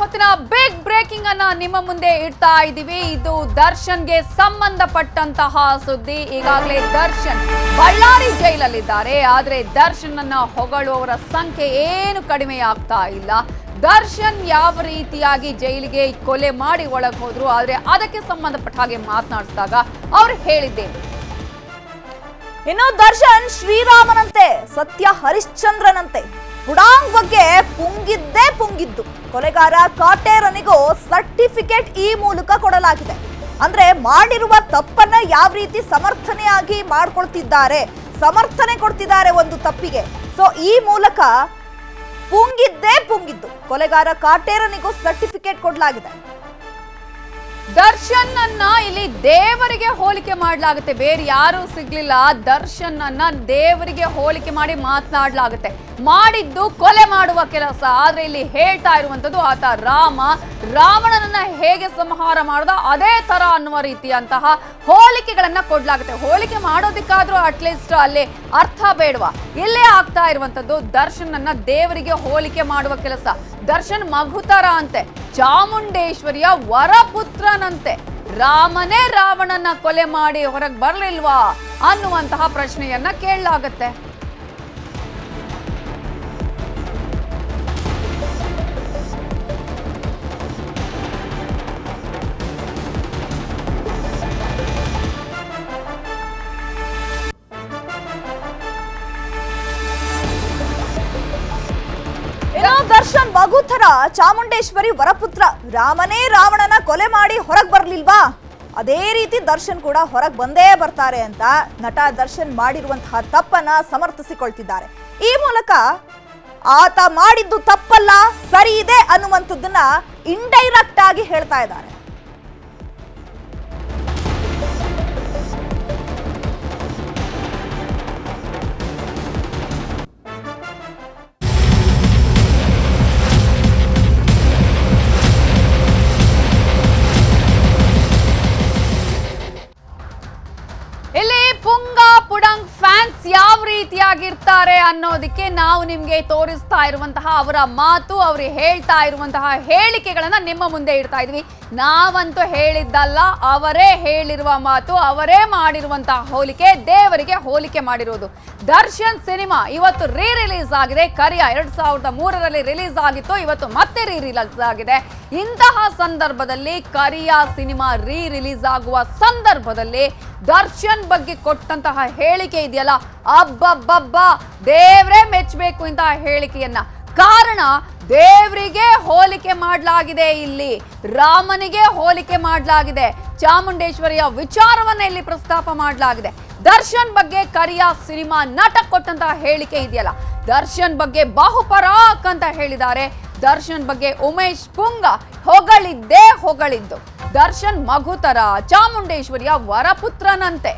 ಹೊತ್ತಿನ big breaking ಅನ್ನ ನಿಮ್ಮ ಮುಂದೆ ಇಡ್ತಾ ಇದ್ದೀವಿ. ಇದು ದರ್ಶನ್ಗೆ ಸಂಬಂಧಪಟ್ಟಂತಹ ಸುದ್ದಿ. ಈಗಾಗಲೇ ದರ್ಶನ್ ಬಳ್ಳಾರಿ ಜೈಲಲ್ಲಿದ್ದಾರೆ. ಆದ್ರೆ ದರ್ಶನ್ ಅನ್ನ ಹೊಗಳುವವರ ಸಂಖ್ಯೆ ಏನು ಕಡಿಮೆ ಆಗ್ತಾ ಇಲ್ಲ. ದರ್ಶನ್ ಯಾವ ರೀತಿಯಾಗಿ ಜೈಲಿಗೆ ಕೊಲೆ ಮಾಡಿ ಒಳಗೆ ಹೋದ್ರು, ಆದ್ರೆ ಅದಕ್ಕೆ ಸಂಬಂಧಪಟ್ಟ ಹಾಗೆ ಮಾತನಾಡಿದಾಗ ಅವ್ರು ಹೇಳಿದ್ದೇನೆ ಇನ್ನು ದರ್ಶನ್ ಶ್ರೀರಾಮನಂತೆ, ಸತ್ಯ ಹರಿಶ್ಚಂದ್ರನಂತೆ. ಪುಡಾಂಗ್ ಬಗ್ಗೆ ಪುಂಗಿದ್ದೇ ಪುಂಗಿದ್ದು. ಕೊಲೆಗಾರ ಕಾಟೇರನಿಗೂ ಸರ್ಟಿಫಿಕೇಟ್ ಈ ಮೂಲಕ ಕೊಡಲಾಗಿದೆ. ಅಂದ್ರೆ ಮಾಡಿರುವ ತಪ್ಪನ್ನ ಯಾವ ರೀತಿ ಸಮರ್ಥನೆಯಾಗಿ ಮಾಡ್ಕೊಳ್ತಿದ್ದಾರೆ, ಸಮರ್ಥನೆ ಕೊಡ್ತಿದ್ದಾರೆ ಒಂದು ತಪ್ಪಿಗೆ. ಸೊ ಈ ಮೂಲಕ ಪುಂಗಿದ್ದೇ ಪುಂಗಿದ್ದು. ಕೊಲೆಗಾರ ಕಾಟೇರನಿಗೂ ಸರ್ಟಿಫಿಕೇಟ್ ಕೊಡಲಾಗಿದೆ. ದರ್ಶನ್ ಅನ್ನ ಇಲ್ಲಿ ದೇವರಿಗೆ ಹೋಲಿಕೆ ಮಾಡಲಾಗುತ್ತೆ. ಬೇರೆ ಯಾರು ಸಿಗ್ಲಿಲ್ಲ. ದರ್ಶನ್ ಅನ್ನ ದೇವರಿಗೆ ಹೋಲಿಕೆ ಮಾಡಿ ಮಾತನಾಡಲಾಗುತ್ತೆ. ಮಾಡಿದ್ದು ಕೊಲೆ ಮಾಡುವ ಕೆಲಸ. ಆದ್ರೆ ಇಲ್ಲಿ ಹೇಳ್ತಾ ಇರುವಂತದ್ದು ಆತ ರಾಮ. ರಾವಣನನ್ನ ಹೇಗೆ ಸಂಹಾರ ಮಾಡ್ದ? ಅದೇ ತರ ಅನ್ನುವ ರೀತಿಯಂತಹ ಹೋಲಿಕೆಗಳನ್ನ ಕೊಡ್ಲಾಗುತ್ತೆ. ಹೋಲಿಕೆ ಮಾಡೋದಿಕ್ಕಾದ್ರೂ ಅಟ್ಲೀಸ್ಟ್ ಅಲ್ಲಿ ಅರ್ಥ ಬೇಡವಾ. ಇಲ್ಲೇ ಆಗ್ತಾ ಇರುವಂತದ್ದು ದರ್ಶನ್ ಅನ್ನ ದೇವರಿಗೆ ಹೋಲಿಕೆ ಮಾಡುವ ಕೆಲಸ. ದರ್ಶನ್ ಮಗುತರ ಅಂತೆ. ಚಾಮುಂಡೇಶ್ವರಿಯ ವರಪುತ್ರನಂತೆ. ರಾಮನೇ ರಾವಣನ ಕೊಲೆ ಮಾಡಿ ಹೊರಗೆ ಬರಲಿಲ್ವಾ ಅನ್ನುವಂತಹ ಪ್ರಶ್ನೆಯನ್ನ ಕೇಳಲಾಗತ್ತೆ. ದರ್ಶನ್ ಮಗು ಥರ ಚಾಮುಂಡೇಶ್ವರಿ ವರಪುತ್ರ ರಾಮನೇ ರಾವಣನ ಕೊಲೆ ಮಾಡಿ ಹೊರಗೆ ಬರಲಿಲ್ವಾ? ಅದೇ ರೀತಿ ದರ್ಶನ್ ಕೂಡ ಹೊರಗೆ ಬಂದೇ ಬರ್ತಾರೆ ಅಂತ ನಟ ದರ್ಶನ್ ಮಾಡಿರುವಂತಹ ತಪ್ಪನ್ನ ಸಮರ್ಥಿಸಿಕೊಳ್ತಿದ್ದಾರೆ. ಈ ಮೂಲಕ ಆತ ಮಾಡಿದ್ದು ತಪ್ಪಲ್ಲ, ಸರಿ ಇದೆ ಅನ್ನುವಂಥದ್ದನ್ನ ಇಂಡೈರೆಕ್ಟ್ ಆಗಿ ಹೇಳ್ತಾ ಇದ್ದಾರೆ. ರೀತಿಯಾಗಿರ್ತಾರೆ ಅನ್ನೋದಕ್ಕೆ ನಾವು ನಿಮಗೆ ತೋರಿಸ್ತಾ ಇರುವಂತಹ ಅವರ ಮಾತು, ಅವರು ಹೇಳ್ತಾ ಇರುವಂತಹ ಹೇಳಿಕೆಗಳನ್ನು ನಿಮ್ಮ ಮುಂದೆ ಇಡ್ತಾ ಇದ್ವಿ. ನಾವಂತೂ ಹೇಳಿದ್ದಲ್ಲ, ಅವರೇ ಹೇಳಿರುವ ಮಾತು, ಅವರೇ ಮಾಡಿರುವಂತಹ ಹೋಲಿಕೆ, ದೇವರಿಗೆ ಹೋಲಿಕೆ ಮಾಡಿರೋದು. ದರ್ಶನ್ ಸಿನಿಮಾ ಇವತ್ತು ರೀ ರಿಲೀಸ್ ಆಗಿದೆ. ಕರಿಯ ಎರಡ್ ಸಾವಿರದ ಮೂರರಲ್ಲಿ ರಿಲೀಸ್ ಆಗಿತ್ತು, ಇವತ್ತು ಮತ್ತೆ ರೀ ರಿಲೀಸ್ ಆಗಿದೆ. ಇಂತಹ ಸಂದರ್ಭದಲ್ಲಿ ಕರಿಯ ಸಿನಿಮಾ ರೀ ರಿಲೀಸ್ ಆಗುವ ಸಂದರ್ಭದಲ್ಲಿ ದರ್ಶನ್ ಬಗ್ಗೆ ಕೊಟ್ಟಂತಹ ಹೇಳಿಕೆ ಇದೆಯಲ್ಲ? ಅಬ್ಬಬ್ಬಬ್ಬ, ದೇವ್ರೇ ಮೆಚ್ಚಬೇಕು ಇಂತಹ ಹೇಳಿಕೆಯನ್ನ. ಕಾರಣ, ದೇವರಿಗೆ ಹೋಲಿಕೆ ಮಾಡಲಾಗಿದೆ ಇಲ್ಲಿ. ರಾಮನಿಗೆ ಹೋಲಿಕೆ ಮಾಡಲಾಗಿದೆ. ಚಾಮುಂಡೇಶ್ವರಿಯ ವಿಚಾರವನ್ನ ಇಲ್ಲಿ ಪ್ರಸ್ತಾಪ ಮಾಡಲಾಗಿದೆ. ದರ್ಶನ್ ಬಗ್ಗೆ ಕರಿಯ ಸಿನಿಮಾ ನಟ ಕೊಟ್ಟಂತಹ ಹೇಳಿಕೆ ಇದೆಯಲ್ಲ? ದರ್ಶನ್ ಬಗ್ಗೆ ಬಾಹುಪರಾಕ್ ಅಂತ ಹೇಳಿದ್ದಾರೆ. ದರ್ಶನ್ ಬಗ್ಗೆ ಉಮೇಶ್ ಪುಂಗ ಹೊಗಳಿದ್ದೇ ಹೊಗಳಿದ್ದು. ದರ್ಶನ್ ಮಗುತರ ಚಾಮುಂಡೇಶ್ವರಿಯ ವರಪುತ್ರನಂತೆ.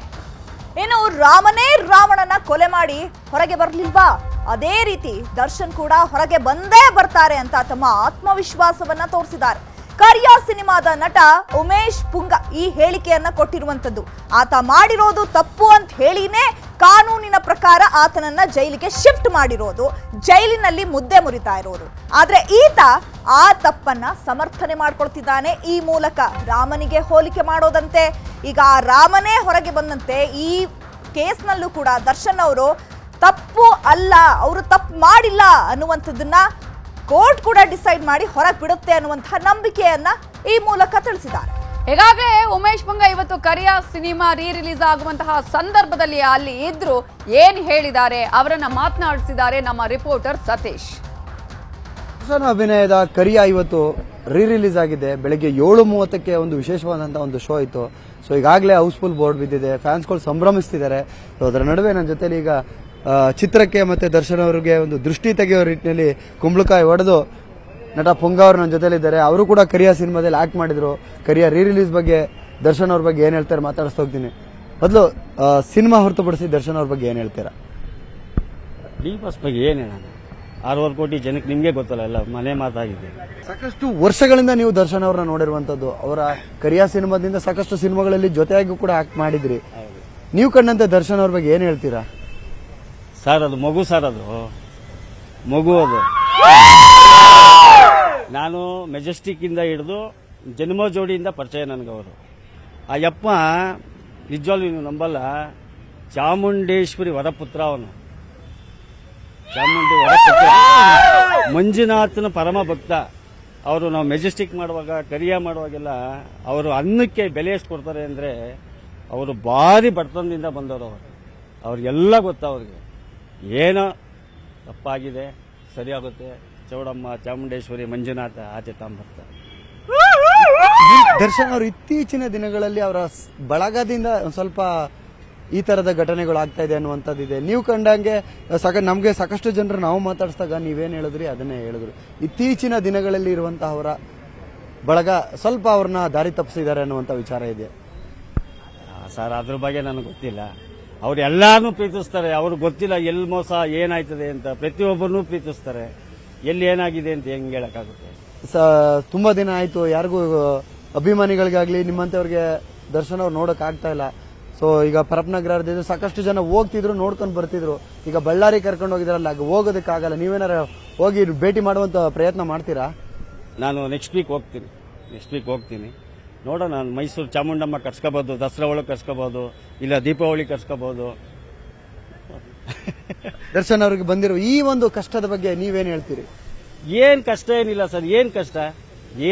ಇನ್ನು ರಾಮನೇ ರಾವಣನ ಕೊಲೆ ಮಾಡಿ ಹೊರಗೆ ಬರ್ಲಿಲ್ವಾ? ಅದೇ ರೀತಿ ದರ್ಶನ್ ಕೂಡ ಹೊರಗೆ ಬಂದೇ ಬರ್ತಾರೆ ಅಂತ ತಮ್ಮ ಆತ್ಮವಿಶ್ವಾಸವನ್ನ ತೋರಿಸಿದ್ದಾರೆ. ಕರಿಯ ಸಿನಿಮಾದ ನಟ ಉಮೇಶ್ ಪುಂಗ ಈ ಹೇಳಿಕೆಯನ್ನ ಕೊಟ್ಟಿರುವಂತದ್ದು. ಆತ ಮಾಡಿರೋದು ತಪ್ಪು ಅಂತ ಹೇಳಿನೇ ಕಾನೂನಿನ ಪ್ರಕಾರ ಆತನನ್ನ ಜೈಲಿಗೆ ಶಿಫ್ಟ್ ಮಾಡಿರೋದು, ಜೈಲಿನಲ್ಲಿ ಮುದ್ದೆ ಮುರಿತಾ ಇರೋದು. ಆದ್ರೆ ಈತ ಆ ತಪ್ಪನ್ನ ಸಮರ್ಥನೆ ಮಾಡ್ಕೊಳ್ತಿದ್ದಾನೆ ಈ ಮೂಲಕ. ರಾಮನಿಗೆ ಹೋಲಿಕೆ ಮಾಡೋದಂತೆ. ಈಗ ಆ ರಾಮನೇ ಹೊರಗೆ ಬಂದಂತೆ ಈ ಕೇಸ್ನಲ್ಲೂ ಕೂಡ ದರ್ಶನ್ ಅವರು ತಪ್ಪು ಅಲ್ಲ, ಅವರು ತಪ್ಪು ಮಾಡಿಲ್ಲ ಅನ್ನುವಂಥದ್ದನ್ನ ಕೋರ್ಟ್ ಕೂಡ ಡಿಸೈಡ್ ಮಾಡಿ ಹೊರಗೆ ಬಿಡುತ್ತೆ ಅನ್ನುವಂತಹ ನಂಬಿಕೆಯನ್ನ ಈ ಮೂಲಕ ತಿಳಿಸಿದ್ದಾರೆ. ಹೀಗಾಗಲೇ ಉಮೇಶ್ ಪುಂಗ ಇವತ್ತು ಕರಿಯಾ ಸಿನಿಮಾ ರೀ ರಿಲೀಸ್ ಆಗುವಂತಹ ಸಂದರ್ಭದಲ್ಲಿ ಅಲ್ಲಿ ಇದ್ರು ಏನ್ ಹೇಳಿದ್ದಾರೆ ಅವರನ್ನ ಮಾತನಾಡಿಸಿದ್ದಾರೆ ನಮ್ಮ ರಿಪೋರ್ಟರ್ ಸತೀಶ್. ಅಭಿನಯದ ಕರಿಯ ಇವತ್ತು ರೀ ರಿಲೀಸ್ ಆಗಿದೆ. ಬೆಳಗ್ಗೆ ಏಳು ಮೂವತ್ತಕ್ಕೆ ಒಂದು ವಿಶೇಷವಾದಂತಹ ಒಂದು ಶೋ ಇತ್ತು. ಸೊ ಈಗಾಗಲೇ ಹೌಸ್ಫುಲ್ ಬೋರ್ಡ್ ಬಿದ್ದಿದೆ. ಫ್ಯಾನ್ಸ್ಗಳು ಸಂಭ್ರಮಿಸ್ತಿದ್ದಾರೆ. ಸೊ ಅದರ ನಡುವೆ ನನ್ನ ಜೊತೆಲಿ ಈಗ ಚಿತ್ರಕ್ಕೆ ಮತ್ತೆ ದರ್ಶನ್ ಅವರಿಗೆ ಒಂದು ದೃಷ್ಟಿ ತೆಗೆಯೋ ರೀತಿಯಲ್ಲಿ ಕುಂಬಳಕಾಯಿ ಹೊಡೆದು ನಟ ಪೊಂಗ ಅವರು ನನ್ನ ಜೊತೆಲಿದ್ದಾರೆ. ಅವರು ಕೂಡ ಕರಿಯ ಸಿನಿಮಾದಲ್ಲಿ ಆಕ್ಟ್ ಮಾಡಿದ್ರು. ಕರಿಯ ರೀ ರಿಲೀಸ್ ಬಗ್ಗೆ ದರ್ಶನ್ ಅವ್ರ ಬಗ್ಗೆ ಏನ್ ಹೇಳ್ತಾರೆ ಮಾತಾಡಿಸ್ತಾ ಹೋಗ್ತೀನಿ. ಮೊದಲು ಸಿನಿಮಾ ಹೊರತುಪಡಿಸಿ ದರ್ಶನ್ ಅವ್ರ ಬಗ್ಗೆ ಏನ್ ಹೇಳ್ತೀರಾ? ಡಿ ಬಾಸ್ ಬಗ್ಗೆ ಏನು ಹೇಳೋಣ? ಆರೂವರೆ ಕೋಟಿ ಜನಕ್ಕೆ ನಿಮಗೆ ಗೊತ್ತಲ್ಲ ಎಲ್ಲ ಮನೆ ಮಾತಾಗಿದೆ. ಸಾಕಷ್ಟು ವರ್ಷಗಳಿಂದ ನೀವು ದರ್ಶನ್ ಅವ್ರನ್ನ ನೋಡಿರುವಂತದ್ದು. ಅವರ ಕರಿಯಾ ಸಿನಿಮಾದಿಂದ ಸಾಕಷ್ಟು ಸಿನಿಮಾಗಳಲ್ಲಿ ಜೊತೆಯಾಗಿ ಕೂಡ ಆಕ್ಟ್ ಮಾಡಿದ್ರಿ. ನೀವು ಕಂಡಂತೆ ದರ್ಶನ್ ಅವ್ರ ಬಗ್ಗೆ ಏನ್ ಹೇಳ್ತೀರಾ? ಸರ್ ಅದು ಮಗು ಸರ್ ಅದು ಮಗು ಅದು. ನಾನು ಮೆಜೆಸ್ಟಿಕ್ ಇಂದ ಹಿಡಿದು ಜನ್ಮ ಜೋಡಿಯಿಂದ ಪರಿಚಯ ನನಗೆ ಅವರು. ಆ ಯಪ್ಪ, ನಿಜವಾಗ್ಲೂ ನೀವು ನಂಬಲ್ಲ, ಚಾಮುಂಡೇಶ್ವರಿ ವರಪುತ್ರ ಅವನು. ಚಾಮುಂಡಿ ವರಪುತ್ರ. ಮಂಜುನಾಥನ ಪರಮ ಭಕ್ತ. ಅವರು ನಾವು ಮೆಜೆಸ್ಟಿಕ್ ಮಾಡುವಾಗ, ಕರಿಯ ಮಾಡುವಾಗೆಲ್ಲ ಅವರು ಅನ್ನಕ್ಕೆ ಬೆಲೆ ಎಷ್ಟು ಕೊಡ್ತಾರೆ ಅಂದರೆ, ಅವರು ಭಾರಿ ಬಡತನದಿಂದ ಬಂದವರು ಅವರು. ಅವ್ರಿಗೆಲ್ಲ ಗೊತ್ತ ಅವ್ರಿಗೆ. ಏನೋ ತಪ್ಪಾಗಿದೆ ಸರಿಯಾಗುತ್ತೆ. ಚೌಡಮ್ಮ ಚಾಮುಂಡೇಶ್ವರಿ ಮಂಜುನಾಥ ಆಚೆ ತಾಂಬರ್ತಾರೆ. ದರ್ಶನ್ ಅವರು ಇತ್ತೀಚಿನ ದಿನಗಳಲ್ಲಿ ಅವರ ಬಳಗದಿಂದ ಸ್ವಲ್ಪ ಈ ತರದ ಘಟನೆಗಳು ಆಗ್ತಾ ಇದೆ ಅನ್ನುವಂಥದ್ದಿದೆ ನೀವು ಕಂಡಂಗೆ ಸಾಕ ನಮಗೆ ಸಾಕಷ್ಟು ಜನರು ನಾವು ಮಾತಾಡಿಸಿದಾಗ ನೀವೇನು ಹೇಳಿದ್ರಿ ಅದನ್ನೇ ಹೇಳಿದ್ರು. ಇತ್ತೀಚಿನ ದಿನಗಳಲ್ಲಿ ಇರುವಂತಹ ಅವರ ಬಳಗ ಸ್ವಲ್ಪ ಅವ್ರನ್ನ ದಾರಿ ತಪ್ಪಿಸಿದ್ದಾರೆ ಅನ್ನುವಂಥ ವಿಚಾರ ಇದೆ. ಸರ್ ಅದ್ರ ಬಗ್ಗೆ ನನಗೆ ಗೊತ್ತಿಲ್ಲ. ಅವ್ರು ಎಲ್ಲಾನು ಪ್ರೀತಿಸ್ತಾರೆ. ಅವ್ರಿಗೆ ಗೊತ್ತಿಲ್ಲ ಎಲ್ಲಿ ಮೋಸ ಏನಾಯ್ತದೆ ಅಂತ ಪ್ರತಿಯೊಬ್ಬರನ್ನೂ ಪ್ರೀತಿಸ್ತಾರೆ. ಎಲ್ಲಿ ಏನಾಗಿದೆ ಅಂತ ಹೆಂಗ್ ಹೇಳಕ್ಕಾಗುತ್ತೆ? ತುಂಬಾ ದಿನ ಆಯ್ತು. ಯಾರಿಗೂ ಅಭಿಮಾನಿಗಳಿಗಾಗ್ಲಿ ನಿಮ್ಮಂತವ್ರಿಗೆ ದರ್ಶನ ಅವ್ರು ನೋಡಕ್ ಆಗ್ತಾ ಇಲ್ಲ. ಸೊ ಈಗ ಪರಪ್ನಗರದಿಂದ ಸಾಕಷ್ಟು ಜನ ಹೋಗ್ತಿದ್ರು ನೋಡ್ಕೊಂಡು ಬರ್ತಿದ್ರು. ಈಗ ಬಳ್ಳಾರಿ ಕರ್ಕೊಂಡು ಹೋಗಿದ್ರಲ್ಲ ಹೋಗೋದಕ್ಕಾಗಲ್ಲ ನೀವೇನಾರ ಹೋಗಿ ಭೇಟಿ ಮಾಡುವಂತ ಪ್ರಯತ್ನ ಮಾಡ್ತೀರಾ? ನಾನು ನೆಕ್ಸ್ಟ್ ವೀಕ್ ಹೋಗ್ತೀನಿ. ನೆಕ್ಸ್ಟ್ ವೀಕ್ ಹೋಗ್ತೀನಿ. ನೋಡೋಣ ನಾನು ಮೈಸೂರು ಚಾಮುಂಡಮ್ಮ ಕರ್ಸ್ಕೋಬೋದು ದಸರಾ ಒಳಗೆ ಕರ್ಸ್ಕೋಬಹುದು ಇಲ್ಲ ದೀಪಾವಳಿ ಕರ್ಸ್ಕೋಬಹುದು ದರ್ಶನ್ ಅವ್ರಿಗೆ ಬಂದಿರೋ ಈ ಒಂದು ಕಷ್ಟದ ಬಗ್ಗೆ ನೀವೇನು ಹೇಳ್ತೀರಿ? ಏನು ಕಷ್ಟ ಏನಿಲ್ಲ ಸರ್ ಏನು ಕಷ್ಟ?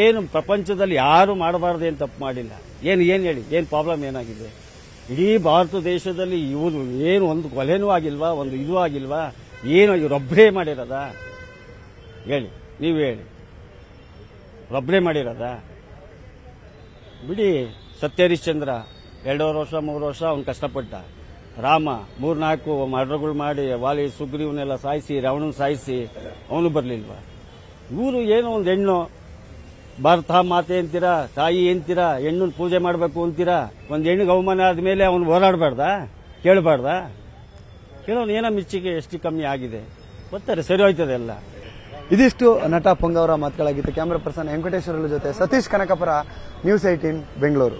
ಏನು ಪ್ರಪಂಚದಲ್ಲಿ ಯಾರು ಮಾಡಬಾರ್ದು ಏನು ತಪ್ಪು ಮಾಡಿಲ್ಲ. ಏನು ಏನು ಹೇಳಿ? ಏನು ಪ್ರಾಬ್ಲಮ್ ಏನಾಗಿದೆ? ಇಡೀ ಭಾರತ ದೇಶದಲ್ಲಿ ಇವರು ಏನು ಒಂದು ಕೊಲೆನೂ ಆಗಿಲ್ವಾ ಒಂದು ಇದು ಆಗಿಲ್ವಾ? ಏನು ಇವರೊಬ್ಬರೇ ಮಾಡಿರೋದಾ? ಹೇಳಿ ನೀವು ಹೇಳಿ. ರೊಬ್ಬರೇ ಮಾಡಿರೋದ? ಬಿಡಿ ಸತ್ಯಹರಿಶ್ಚಂದ್ರ ಎರಡೂವರೆ ವರ್ಷ, ಮೂರು ವರ್ಷ ಅವ್ನು ಕಷ್ಟಪಟ್ಟ. ರಾಮ, ಮೂರ್ನಾಲ್ಕು ಮರ್ಡರ್ಗಳು ಮಾಡಿ, ವಾಲಿ ಸುಗ್ರೀವನ್ನೆಲ್ಲ ಸಾಯಿಸಿ ರಾವಣನ ಸಾಯಿಸಿ, ಅವನು ಬರಲಿಲ್ವ? ಇವರು ಏನೋ ಒಂದು ಹೆಣ್ಣು ಭಾರತ ಮಾತೆ ಅಂತೀರಾ, ತಾಯಿ ಅಂತೀರಾ ಹೆಣ್ಣು ಪೂಜೆ ಮಾಡಬೇಕು ಅಂತೀರಾ, ಒಂದು ಹೆಣ್ಣಿಗೆ ಅವಮಾನ ಆದಮೇಲೆ ಅವನು ಹೋರಾಡಬಾರ್ದ? ಕೇಳಬಾರ್ದ? ಕೇಳೋನು ಏನೋ ಮಿಚ್ಚಿಗೆ ಎಷ್ಟು ಕಮ್ಮಿ ಆಗಿದೆ. ಗೊತ್ತಾರೆ ಸರಿ ಹೋಯ್ತದೆ ಎಲ್ಲ. ಇದಿಷ್ಟು ನಟ ಪೊಂಗವರ ಮಾತುಗಳಾಗಿತ್ತು ಕ್ಯಾಮರಾ ಪರ್ಸನ್ ವೆಂಕಟೇಶ್ವರ ಜೊತೆ ಸತೀಶ್ ಕನಕಪುರ, ನ್ಯೂಸ್ ಏಟೀನ್ ಬೆಂಗಳೂರು.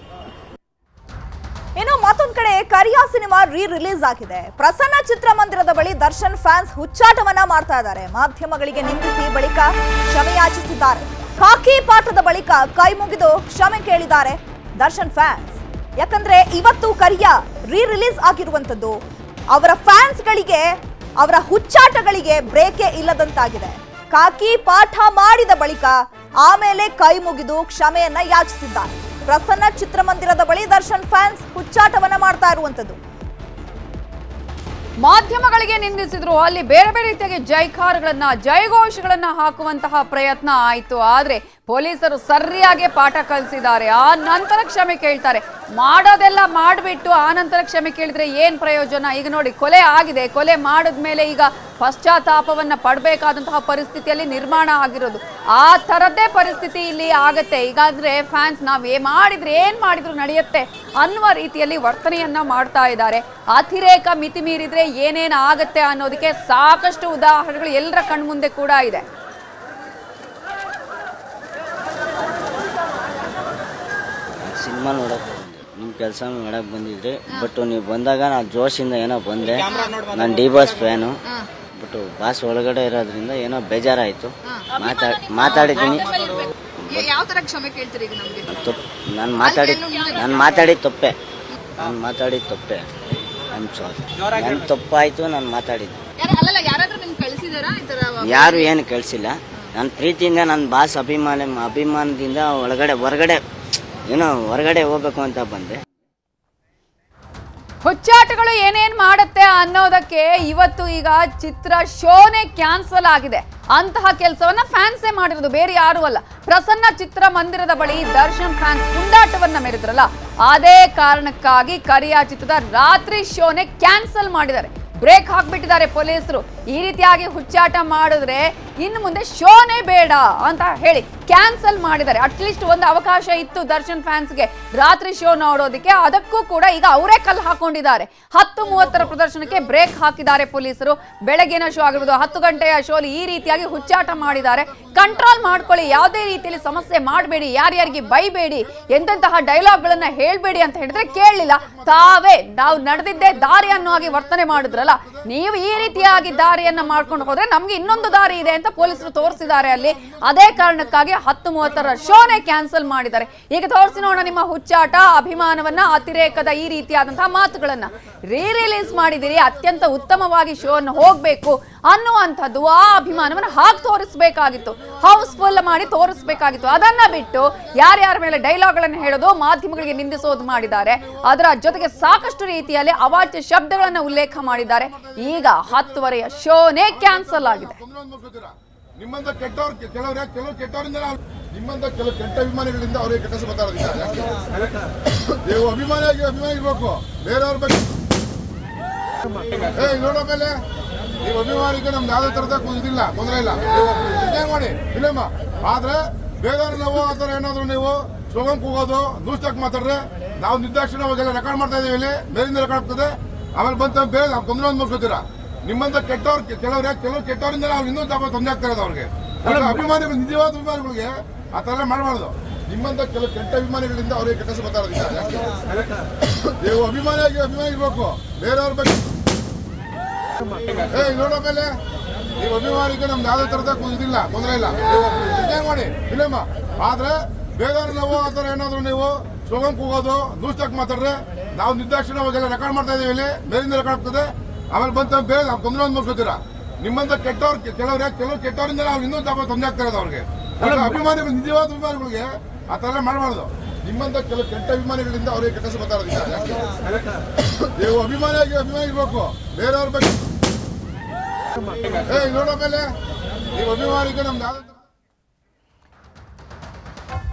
ಇನ್ನು ಮತ್ತೊಂದು ಕಡೆ ಕರಿಯಾ ಸಿನಿಮಾ ರೀ ರಿಲೀಸ್ ಆಗಿದೆ. ಪ್ರಸನ್ನ ಚಿತ್ರಮಂದಿರದ ಬಳಿ ದರ್ಶನ್ ಫ್ಯಾನ್ಸ್ ಹುಚ್ಚಾಟವನ್ನ ಮಾಡ್ತಾ ಇದ್ದಾರೆ. ಮಾಧ್ಯಮಗಳಿಗೆ ನಿಂದಿಸಿ ಬಳಿಕ ಕ್ಷಮೆಯಾಚಿಸಿದ್ದಾರೆ ಖಾಕಿ ಪಾಠದ ಬಳಿಕ ಕೈ ಮುಗಿದು ಕ್ಷಮೆ ಕೇಳಿದ್ದಾರೆ ದರ್ಶನ್ ಫ್ಯಾನ್ಸ್. ಯಾಕಂದ್ರೆ ಇವತ್ತು ಕರಿಯಾ ರೀ ರಿಲೀಸ್ ಆಗಿರುವಂತದ್ದು ಅವರ ಫ್ಯಾನ್ಸ್ಗಳಿಗೆ, ಅವರ ಹುಚ್ಚಾಟಗಳಿಗೆ ಬ್ರೇಕೇ ಇಲ್ಲದಂತಾಗಿದೆ. ಕಾಕಿ ಪಾಠ ಮಾಡಿದ ಬಳಿಕ ಆಮೇಲೆ ಕೈ ಮುಗಿದು ಕ್ಷಮೆಯನ್ನ ಯಾಚಿಸಿದ್ದಾರೆ. ಪ್ರಸನ್ನ ಚಿತ್ರಮಂದಿರದ ಬಳಿ ದರ್ಶನ್ ಫ್ಯಾನ್ಸ್ ಹುಚ್ಚಾಟವನ್ನ ಮಾಡ್ತಾ ಇರುವಂತದ್ದು ಮಾಧ್ಯಮಗಳಿಗೆ ನಿಂದಿಸಿದ್ರು, ಅಲ್ಲಿ ಬೇರೆ ಬೇರೆ ರೀತಿಯಾಗಿ ಜೈಕಾರ್ಗಳನ್ನ, ಜೈಘೋಷಗಳನ್ನ ಹಾಕುವಂತಹ ಪ್ರಯತ್ನ ಆಯಿತು. ಆದ್ರೆ ಪೊಲೀಸರು ಸರಿಯಾಗಿ ಪಾಠ ಕಲಿಸಿದ್ದಾರೆ. ಆ ನಂತರ ಕ್ಷಮೆ ಕೇಳ್ತಾರೆ. ಮಾಡೋದೆಲ್ಲ ಮಾಡಿಬಿಟ್ಟು ಆ ನಂತರ ಕ್ಷಮೆ ಕೇಳಿದ್ರೆ ಏನ್ ಪ್ರಯೋಜನ? ಈಗ ನೋಡಿ, ಕೊಲೆ ಆಗಿದೆ. ಕೊಲೆ ಮಾಡಿದ್ಮೇಲೆ ಈಗ ಪಶ್ಚಾತ್ತಾಪವನ್ನ ಪಡಬೇಕಾದಂತಹ ಪರಿಸ್ಥಿತಿಯಲ್ಲಿ ನಿರ್ಮಾಣ ಆಗಿರೋದು. ಆ ತರದ್ದೇ ಪರಿಸ್ಥಿತಿ ಇಲ್ಲಿ ಆಗತ್ತೆ. ಈಗಾದ್ರೆ ಫ್ಯಾನ್ಸ್ ನಾವ್ ಏ ಮಾಡಿದ್ರೆ ಏನ್ ಮಾಡಿದ್ರು ನಡೆಯುತ್ತೆ ಅನ್ನುವ ರೀತಿಯಲ್ಲಿ ವರ್ತನೆಯನ್ನ ಮಾಡ್ತಾ ಇದ್ದಾರೆ. ಅತಿರೇಕ ಮಿತಿ ಮೀರಿದ್ರೆ ಏನೇನು ಆಗತ್ತೆ ಅನ್ನೋದಕ್ಕೆ ಸಾಕಷ್ಟು ಉದಾಹರಣೆಗಳು ಎಲ್ಲರ ಕಣ್ಮುಂದೆ ಕೂಡ ಇದೆ. ಸಿನಿಮಾ ನೋಡಕ್ ಬಂದೆ ನಿಮ್ಮ ಕೆಲಸ ಮಾಡಕ್ ಬಂದಿದ್ರಿ. ಬಟ್ ನೀವು ಬಂದಾಗ ನಾನು ಜೋಶಿಂದ ಏನೋ ಬಂದೆ. ನಾನು D boss fan. But boss ಒಳಗಡೆ ಇರೋದ್ರಿಂದ ಏನೋ ಬೇಜಾರಾಯ್ತು. ಮಾತಾಡಿದೀನಿ ಮಾತಾಡಿದ್ದೀನಿ. ನಾನು ಮಾತಾಡಿ ನಾನು ಮಾತಾಡಿ ತಪ್ಪೆ. ನಾನು ಮಾತಾಡಿ ತಪ್ಪೆ. ಐಮ್ ಸಾರಿ ನನ್ನ ತಪ್ಪಾಯ್ತು ನಾನು ಮಾತಾಡಿದ್ದು ಯಾರು ಏನು ಕೇಳಿಸಿಲ್ಲ. ನನ್ನ ಪ್ರೀತಿಯಿಂದ ನನ್ನ ಬಾಸ್ ಅಭಿಮಾನ ಅಭಿಮಾನದಿಂದ ಒಳಗಡೆ ಹೊರಗಡೆ ಏನೋ ಹೊರಗಡೆ ಹೋಗ್ಬೇಕು ಅಂತ ಬಂದೆ. ಹುಚ್ಚಾಟಗಳು ಏನೇನ್ ಮಾಡುತ್ತೆ ಅನ್ನೋದಕ್ಕೆ ಇವತ್ತು ಈಗ ಚಿತ್ರ ಶೋನೇ ಕ್ಯಾನ್ಸಲ್ ಆಗಿದೆ. ಅಂತಹ ಕೆಲಸವನ್ನ ಫ್ಯಾನ್ಸೇ ಮಾಡಿರೋದು ಬೇರೆ ಯಾರು ಅಲ್ಲ. ಪ್ರಸನ್ನ ಚಿತ್ರ ಮಂದಿರದ ಬಳಿ ದರ್ಶನ್ ಫ್ಯಾನ್ಸ್ ಕುಂದಾಟವನ್ನ ಮೆರೆದ್ರಲ್ಲ. ಅದೇ ಕಾರಣಕ್ಕಾಗಿ ಕರಿಯಾ ಚಿತ್ರದ ರಾತ್ರಿ ಶೋನೇ ಕ್ಯಾನ್ಸಲ್ ಮಾಡಿದ್ದಾರೆ. ಬ್ರೇಕ್ ಹಾಕ್ಬಿಟ್ಟಿದ್ದಾರೆ ಪೊಲೀಸರು. ಈ ರೀತಿಯಾಗಿ ಹುಚ್ಚಾಟ ಮಾಡಿದ್ರೆ ಇನ್ನು ಮುಂದೆ ಶೋನೇ ಬೇಡ ಅಂತ ಹೇಳಿ ಕ್ಯಾನ್ಸಲ್ ಮಾಡಿದ್ದಾರೆ. ಅಟ್ಲೀಸ್ಟ್ ಒಂದು ಅವಕಾಶ ಇತ್ತು ದರ್ಶನ್ ಫ್ಯಾನ್ಸ್ಗೆ ರಾತ್ರಿ ಶೋ ನೋಡೋದಕ್ಕೆ ಅದಕ್ಕೂ ಕೂಡ ಈಗ ಅವರೇ ಕಲ್ಲು ಹಾಕೊಂಡಿದ್ದಾರೆ. ಹತ್ತು ಮೂವತ್ತರ ಪ್ರದರ್ಶನಕ್ಕೆ ಬ್ರೇಕ್ ಹಾಕಿದ್ದಾರೆ ಪೊಲೀಸರು. ಬೆಳಗಿನ ಶೋ ಆಗಿರ್ಬೋದು, ಹತ್ತು ಗಂಟೆಯ ಶೋಲಿ ಈ ರೀತಿಯಾಗಿ ಹುಚ್ಚಾಟ ಮಾಡಿದ್ದಾರೆ. ಕಂಟ್ರೋಲ್ ಮಾಡ್ಕೊಳ್ಳಿ, ಯಾವುದೇ ರೀತಿಯಲ್ಲಿ ಸಮಸ್ಯೆ ಮಾಡಬೇಡಿ, ಯಾರ್ಯಾರಿಗೆ ಬೈಬೇಡಿ, ಎಂತೆಂತಹ ಡೈಲಾಗ್ಗಳನ್ನ ಹೇಳಬೇಡಿ ಅಂತ ಹೇಳಿದ್ರೆ ಕೇಳಲಿಲ್ಲ. ತಾವೇ, ನಾವು ನಡೆದಿದ್ದೇ ದಾರಿ ಅನ್ನೋ ಹಾಗೆ ವರ್ತನೆ ಮಾಡಿದ್ರಲ್ಲ. ನೀವು ಈ ರೀತಿಯಾಗಿ ದಾರಿಯನ್ನ ಮಾಡ್ಕೊಂಡು ಹೋದ್ರೆ ನಮ್ಗೆ ಇನ್ನೊಂದು ದಾರಿ ಇದೆ ಅಂತ ಪೊಲೀಸರು ತೋರಿಸಿದ್ದಾರೆ ಅಲ್ಲಿ. ಅದೇ ಕಾರಣಕ್ಕಾಗಿ ಹತ್ತು ಮೂವತ್ತರ ಶೋನೇ ಕ್ಯಾನ್ಸಲ್ ಮಾಡಿದ್ದಾರೆ. ಈಗ ತೋರಿಸಿ ನೋಡೋಣ ನಿಮ್ಮ ಹುಚ್ಚಾಟ, ಅಭಿಮಾನವನ್ನ, ಅತಿರೇಕದ ಈ ರೀತಿಯಾದಂತಹ ಮಾತುಗಳನ್ನ. ರೀ ರಿಲೀಸ್ ಮಾಡಿದಿರಿ ಅತ್ಯಂತ ಉತ್ತಮವಾಗಿ ಶೋನ ಹೋಗ್ಬೇಕು ಅನ್ನುವಂಥದ್ದು ಆ ಅಭಿಮಾನವನ್ನು ಹಾಗೆ ತೋರಿಸ್ಬೇಕಾಗಿತ್ತು. ಹೌಸ್ಫುಲ್ ಮಾಡಿ ತೋರಿಸ್ಬೇಕಾಗಿತ್ತು. ಅದನ್ನ ಬಿಟ್ಟು ಯಾರ್ಯಾರ ಮೇಲೆ ಡೈಲಾಗ್ಗಳನ್ನು ಹೇಳೋದು, ಮಾಧ್ಯಮಗಳಿಗೆ ನಿಂದಿಸೋದು ಮಾಡಿದ್ದಾರೆ. ಅದರ ಜೊತೆಗೆ ಸಾಕಷ್ಟು ರೀತಿಯಲ್ಲಿ ಅವಾಚ್ಯ ಶಬ್ದಗಳನ್ನು ಉಲ್ಲೇಖ ಮಾಡಿದ್ದಾರೆ. ಈಗ ಹತ್ತುವರೆಯ ಶೋನೇ ಕ್ಯಾನ್ಸಲ್ ಆಗಿದೆ. ನಿಮ್ಮಂತ ಕೆಟ್ಟವ್ರು ಕೆಲವ್ರು ಕೆಲವು ಕೆಟ್ಟವರಿಂದ ನಿಮ್ಮಂತ ಕೆಲವು ಕೆಟ್ಟ ಅಭಿಮಾನಿಗಳಿಂದ ಅವರಿಗೆ ಕೆಟ್ಟ ಬರ್ತಾ ನೀವು ಅಭಿಮಾನಿಯಾಗಿ ಅಭಿಮಾನಿ ಇರ್ಬೇಕು. ಬೇರೆಯವ್ರ ಬಗ್ಗೆ ಏ ನೋಡೋ ಮೇಲೆ ನೀವು ಅಭಿಮಾನಿಗೆ ನಮ್ದು ಯಾವ್ದೇ ತರದ ಇದಿಲ್ಲ ತೊಂದರೆ ಇಲ್ಲ. ಮಾಡಿ ಫಿಲಮ್ ಆದ್ರೆ ಬೇರೆಯವ್ರ ನಾವು, ಆ ಥರ ಏನಾದ್ರು ನೀವು ಸ್ಲೋಗನ್ ಕೂಗೋದು ನ್ಯೂಸ್ಟಾಕ್ ಮಾತಾಡ್ರೆ, ನಾವು ನಿರ್ದಾಕ್ಷಿಣ್ಯವಾಗೆಲ್ಲ ರೆಕಾರ್ಡ್ ಮಾಡ್ತಾ ಇದೀವಿ ಇಲ್ಲಿ, ಮೇಲಿಂದ ರೆಕಾರ್ಡ್ ಆಗ್ತದೆ. ಆಮೇಲೆ ಬಂತ ಬೇರೆ ನಾವು ಒಂದು ಅನ್ಕೋತೀರಾ ನಿಮ್ಮಂತ ಕೆಟ್ಟವ್ರು ಕೆಲವ್ರು ಕೆಲವು ಕೆಟ್ಟವರಿಂದ ನಾವು ಇನ್ನೂ ಸ್ವಲ್ಪ ತೊಂದರೆ ಆಗ್ತಾ ಇರೋದು ಅವ್ರಿಗೆ. ಅಭಿಮಾನಿ ಅಭಿಮಾನಿಗಳು ನಿಜವಾದ ಅಭಿಮಾನಿಗಳಿಗೆ ಆ ಥರ ಮಾಡಬಾರ್ದು. ನಿಮ್ಮಂತ ಕೆಲವು ಕೆಟ್ಟ ಅಭಿಮಾನಿಗಳಿಂದ ಅವ್ರಿಗೆ ಕೆಟ್ಟ ಬರ್ತಾರೆ ನೀವು ಅಭಿಮಾನಿಯಾಗಿ ಅಭಿಮಾನಿ ಇರ್ಬೇಕು. ಬೇರೆಯವ್ರ ಬಗ್ಗೆ ಏ ನೋಡೋ ಮೇಲೆ ನೀವು ಅಭಿಮಾನಿಗೆ ನಮ್ದು ಯಾವ್ದೇ ತರದ ಇದಿಲ್ಲ ತೊಂದರೆ ಇಲ್ಲ. ನೀವು ಮಾಡಿ ಇಲ್ಲಮ್ಮ ಆದ್ರೆ ಬೇರೆಯವ್ರ ನಾವು ಆ ಥರ ಏನಾದ್ರು ನೀವು ಸ್ಲೋಗನ್ ಕೂಗೋದು ನ್ಯೂಸ್ಟಾಕ್ ಮಾತಾಡ್ರೆ ನಾವು ನಿರ್ದಾಕ್ಷಿಣ್ಯವಾಗೆಲ್ಲ ರೆಕಾರ್ಡ್ ಮಾಡ್ತಾ ಇದೀವಿ ಇಲ್ಲಿ ಮೇಲಿಂದ ರೆಕಾರ್ಡ್ ಆಗ್ತದೆ. ಆಮೇಲೆ ಬಂತ ಬೇರೆ ತೊಂದರೆ ಒಂದು ಅನ್ಕೋತೀರಾ ನಿಮ್ಮಂತ ಕೆಟ್ಟವ್ರು ಕೆಲವ್ರು ಕೆಲವು ಕೆಟ್ಟವರಿಂದ ನಾವು ಇನ್ನೂ ಸ್ವಲ್ಪ ತೊಂದರೆ ಆಗ್ತಾ ಇರೋದು ಅವ್ರಿಗೆ. ಅಭಿಮಾನಿಗಳು ನಿಜವಾದ ಅಭಿಮಾನಿಗಳಿಗೆ ಆ ಥರ ಮಾಡಬಾರ್ದು. ನಿಮ್ಮಂತ ಕೆಲವು ಕೆಟ್ಟ ಅಭಿಮಾನಿಗಳಿಂದ ಅವ್ರಿಗೆ ಕೆಟ್ಟ ಇರೋದಿಲ್ಲ ನೀವು ಅಭಿಮಾನಿಯಾಗಿ ಅಭಿಮಾನಿ ಇರ್ಬೇಕು. ಬೇರೆಯವ್ರ ಬಗ್ಗೆ ಏ ನೋಡೋ ಮೇಲೆ ನೀವು ಅಭಿಮಾನಿಗೆ ನಮ್ದು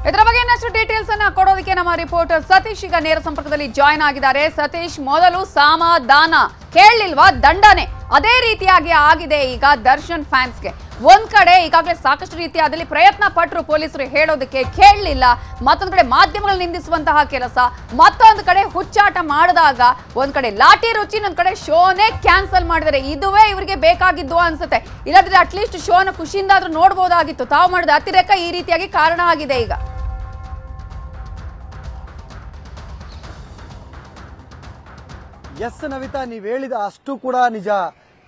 ಇದರ ಬಗ್ಗೆ ಇನ್ನಷ್ಟು ಡೀಟೇಲ್ಸ್ ಅನ್ನ ಕೊಡೋದಕ್ಕೆ ನಮ್ಮ ರಿಪೋರ್ಟರ್ ಸತೀಶ್ ಈಗ ನೇರ ಸಂಪರ್ಕದಲ್ಲಿ ಜಾಯ್ನ್ ಆಗಿದ್ದಾರೆ. ಸತೀಶ್ ಮೊದಲು ಸಮಾಧಾನ. ಕೇಳಲಿಲ್ವಾ ದಂಡನೆ? ಅದೇ ರೀತಿಯಾಗಿ ಆಗಿದೆ ಈಗ ದರ್ಶನ್ ಫ್ಯಾನ್ಸ್ಗೆ. ಒಂದ್ ಕಡೆ ಈಗಾಗಲೇ ಸಾಕಷ್ಟು ರೀತಿಯಾದಲ್ಲಿ ಪ್ರಯತ್ನ ಪಟ್ಟರು ಪೊಲೀಸರು ಹೇಳೋದಕ್ಕೆ ಕೇಳಲಿಲ್ಲ ಮತ್ತೊಂದು ಕಡೆ ಮಾಧ್ಯಮಗಳು ನಿಂದಿಸುವಂತಹ ಕೆಲಸ. ಮತ್ತೊಂದು ಕಡೆ ಹುಚ್ಚಾಟ ಮಾಡಿದಾಗ ಒಂದ್ ಕಡೆ ಲಾಠಿ ರುಚಿ, ಇನ್ನೊಂದ್ ಕಡೆ ಶೋನೇ ಕ್ಯಾನ್ಸಲ್ ಮಾಡಿದರೆ ಇದುವೇ ಇವರಿಗೆ ಬೇಕಾಗಿದ್ದು ಅನ್ಸುತ್ತೆ. ಇಲ್ಲದ್ರೆ ಅಟ್ಲೀಸ್ಟ್ ಶೋನ ಖುಷಿಯಿಂದಾದ್ರೂ ನೋಡ್ಬೋದಾಗಿತ್ತು. ತಾವು ಮಾಡಿದ ಅತಿರೇಕ ಈ ರೀತಿಯಾಗಿ ಕಾರಣ ಆಗಿದೆ ಈಗ. ಎಸ್ ನವಿತಾ, ನೀವ್ ಹೇಳಿದ ಅಷ್ಟು ಕೂಡ ನಿಜ.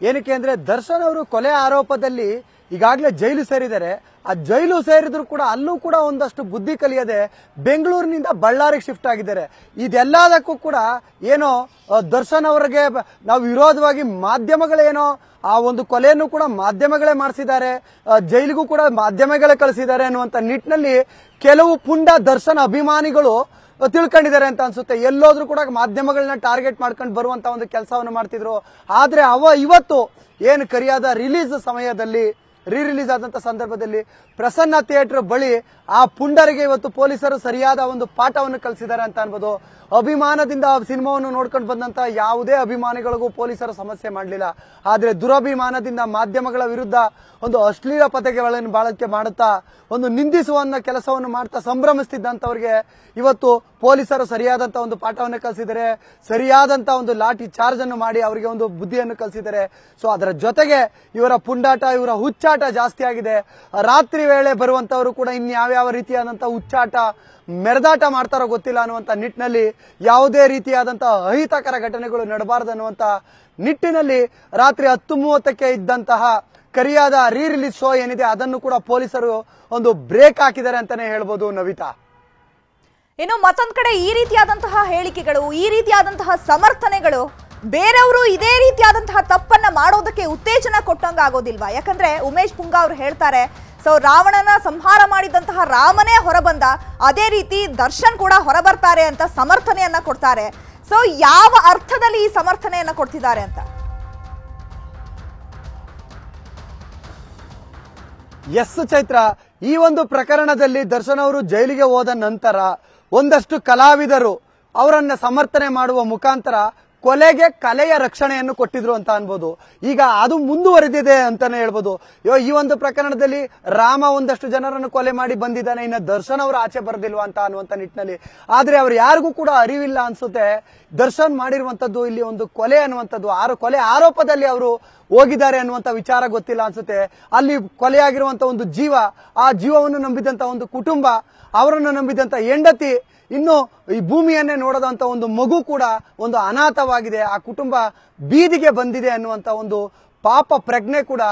ಏನಕ್ಕೆ ಅಂದ್ರೆ ದರ್ಶನ್ ಅವರು ಕೊಲೆ ಆರೋಪದಲ್ಲಿ ಈಗಾಗಲೇ ಜೈಲು ಸೇರಿದ್ದಾರೆ. ಆ ಜೈಲು ಸೇರಿದ್ರು ಕೂಡ ಅಲ್ಲೂ ಕೂಡ ಒಂದಷ್ಟು ಬುದ್ಧಿ ಕಲಿಯದೆ ಬೆಂಗಳೂರಿನಿಂದ ಬಳ್ಳಾರಿಗೆ ಶಿಫ್ಟ್ ಆಗಿದ್ದಾರೆ. ಇದೆಲ್ಲದಕ್ಕೂ ಕೂಡ ಏನೋ ದರ್ಶನ್ ಅವರಿಗೆ ನಾವು ವಿರೋಧವಾಗಿ ಮಾಧ್ಯಮಗಳೇನೋ ಆ ಒಂದು ಕೊಲೆಯನ್ನು ಕೂಡ ಮಾಧ್ಯಮಗಳೇ ಮಾಡಿಸಿದ್ದಾರೆ. ಜೈಲಿಗೂ ಕೂಡ ಮಾಧ್ಯಮಗಳೇ ಕಳಿಸಿದ್ದಾರೆ ಅನ್ನುವಂತ ನಿಟ್ಟಿನಲ್ಲಿ ಕೆಲವು ಪುಂಡ ದರ್ಶನ್ ಅಭಿಮಾನಿಗಳು ತಿಳ್ಕೊಂಡಿದ್ದಾರೆ ಅಂತ ಅನ್ಸುತ್ತೆ. ಎಲ್ಲೋದ್ರೂ ಕೂಡ ಮಾಧ್ಯಮಗಳನ್ನ ಟಾರ್ಗೆಟ್ ಮಾಡ್ಕೊಂಡು ಬರುವಂತ ಒಂದು ಕೆಲಸವನ್ನು ಮಾಡ್ತಿದ್ರು. ಆದ್ರೆ ಅವ ಇವತ್ತು ಏನು ಕರಿಯಾದ ರಿಲೀಸ್ ಸಮಯದಲ್ಲಿ ರೀ ರಿಲೀಸ್ ಆದಂತ ಸಂದರ್ಭದಲ್ಲಿ ಪ್ರಸನ್ನ ಥಿಯೇಟರ್ ಬಳಿ ಆ ಪುಂಡರಿಗೆ ಇವತ್ತು ಪೊಲೀಸರು ಸರಿಯಾದ ಒಂದು ಪಾಠವನ್ನು ಕಲಿಸಿದ್ದಾರೆ ಅಂತ ಅನ್ಬೋದು. ಅಭಿಮಾನದಿಂದ ಆ ಸಿನಿಮಾವನ್ನು ನೋಡ್ಕೊಂಡು ಬಂದಂತ ಯಾವುದೇ ಅಭಿಮಾನಿಗಳಿಗೂ ಪೊಲೀಸರು ಸಮಸ್ಯೆ ಮಾಡಲಿಲ್ಲ. ಆದ್ರೆ ದುರಭಿಮಾನದಿಂದ ಮಾಧ್ಯಮಗಳ ವಿರುದ್ಧ ಒಂದು ಅಶ್ಲೀಲ ಪದಗಳನ್ನು ಬಾಳಕೆ ಮಾಡುತ್ತಾ, ಒಂದು ನಿಂದಿಸುವ ಕೆಲಸವನ್ನು ಮಾಡ್ತಾ ಸಂಭ್ರಮಿಸುತ್ತಿದ್ದಂತವರಿಗೆ ಇವತ್ತು ಪೊಲೀಸರು ಸರಿಯಾದಂತಹ ಒಂದು ಪಾಠವನ್ನು ಕಲಿಸಿದರೆ ಸರಿಯಾದಂತಹ ಒಂದು ಲಾಠಿ ಚಾರ್ಜ್ ಅನ್ನು ಮಾಡಿ ಅವರಿಗೆ ಒಂದು ಬುದ್ಧಿಯನ್ನು ಕಲಿಸಿದರೆ ಸೊ ಅದರ ಜೊತೆಗೆ ಇವರ ಪುಂಡಾಟ, ಇವರ ಹುಚ್ಚಾಟ ಜಾಸ್ತಿ ಆಗಿದೆ. ರಾತ್ರಿ ವೇಳೆ ಬರುವಂತವರು ಕೂಡ ಇನ್ಯಾವ್ಯಾವ ರೀತಿಯಾದಂತಹ ಹುಚ್ಚಾಟ ಮೆರೆದಾಟ ಮಾಡ್ತಾರೋ ಗೊತ್ತಿಲ್ಲ ಅನ್ನುವಂಥ ನಿಟ್ಟಿನಲ್ಲಿ ಯಾವುದೇ ರೀತಿಯಾದಂಥ ಅಹಿತಕರ ಘಟನೆಗಳು ನಡಬಾರದು ಅನ್ನುವಂಥ ನಿಟ್ಟಿನಲ್ಲಿ ರಾತ್ರಿ ಹತ್ತು ಮೂವತ್ತಕ್ಕೆ ಇದ್ದಂತಹ ಕರಿಯಾದ ರೀ ರಿಲೀಸ್ ಶೋ ಏನಿದೆ, ಅದನ್ನು ಕೂಡ ಪೊಲೀಸರು ಒಂದು ಬ್ರೇಕ್ ಹಾಕಿದ್ದಾರೆ ಅಂತಾನೆ ಹೇಳ್ಬೋದು ನವಿತಾ. ಇನ್ನು ಮತ್ತೊಂದ್ ಕಡೆ ಈ ರೀತಿಯಾದಂತಹ ಹೇಳಿಕೆಗಳು, ಈ ರೀತಿಯಾದಂತಹ ಸಮರ್ಥನೆಗಳು, ಬೇರೆಯವರು ಇದೇ ರೀತಿಯಾದಂತಹ ತಪ್ಪನ್ನ ಮಾಡೋದಕ್ಕೆ ಉತ್ತೇಜನ ಕೊಟ್ಟಂಗ ಆಗೋದಿಲ್ವಾ ಯಾಕಂದ್ರೆ ಉಮೇಶ್ ಪುಂಗಾ ಅವರು ಹೇಳ್ತಾರೆ ಸೊ ರಾವಣನ ಸಂಹಾರ ಮಾಡಿದಂತಹ ರಾಮನೇ ಹೊರಬಂದ, ಅದೇ ರೀತಿ ದರ್ಶನ್ ಕೂಡ ಹೊರಬರ್ತಾರೆ ಅಂತ ಸಮರ್ಥನೆಯನ್ನ ಕೊಡ್ತಾರೆ. ಸೊ ಯಾವ ಅರ್ಥದಲ್ಲಿ ಈ ಸಮರ್ಥನೆಯನ್ನ ಕೊಡ್ತಿದ್ದಾರೆ ಅಂತ? ಎಸ್ ಚೈತ್ರ. ಈ ಒಂದು ಪ್ರಕರಣದಲ್ಲಿ ದರ್ಶನ್ ಅವರು ಜೈಲಿಗೆ ಹೋದ ನಂತರ ಒಂದಷ್ಟು ಕಲಾವಿದರು ಅವರನ್ನ ಸಮರ್ಥನೆ ಮಾಡುವ ಮುಖಾಂತರ ಕೊಲೆಗೆ ಕಲೆಯ ರಕ್ಷಣೆಯನ್ನು ಕೊಟ್ಟಿದ್ರು ಅಂತ ಅನ್ಬೋದು. ಈಗ ಅದು ಮುಂದುವರೆದಿದೆ ಅಂತಾನೆ ಹೇಳ್ಬೋದು. ಈ ಒಂದು ಪ್ರಕರಣದಲ್ಲಿ ರಾಮ ಒಂದಷ್ಟು ಜನರನ್ನು ಕೊಲೆ ಮಾಡಿ ಬಂದಿದ್ದಾನೆ. ಇನ್ನು ದರ್ಶನ್ ಅವರು ಆಚೆ ಬರೋದಿಲ್ವಾ ಅಂತ ಅನ್ನುವಂತ ನಿಟ್ಟಿನಲ್ಲಿ. ಆದ್ರೆ ಅವ್ರು ಯಾರಿಗೂ ಕೂಡ ಅರಿವಿಲ್ಲ ಅನ್ಸುತ್ತೆ. ದರ್ಶನ್ ಮಾಡಿರುವಂತದ್ದು ಇಲ್ಲಿ ಒಂದು ಕೊಲೆ ಅನ್ನುವಂಥದ್ದು. ಆರು ಕೊಲೆ ಆರೋಪದಲ್ಲಿ ಅವರು ಹೋಗಿದ್ದಾರೆ ಅನ್ನುವಂಥ ವಿಚಾರ ಗೊತ್ತಿಲ್ಲ ಅನ್ಸುತ್ತೆ. ಅಲ್ಲಿ ಕೊಲೆಯಾಗಿರುವಂತ ಒಂದು ಜೀವ, ಆ ಜೀವವನ್ನು ನಂಬಿದಂತ ಒಂದು ಕುಟುಂಬ, ಅವರನ್ನು ನಂಬಿದಂತ ಹೆಂಡತಿ, ಇನ್ನು ಈ ಭೂಮಿಯನ್ನೇ ನೋಡದಂತ ಒಂದು ಮಗು ಕೂಡ ಒಂದು ಅನಾಥವಾಗಿದೆ. ಆ ಕುಟುಂಬ ಬೀದಿಗೆ ಬಂದಿದೆ ಅನ್ನುವಂತ ಒಂದು ಪಾಪ ಪ್ರಜ್ಞೆ ಕೂಡ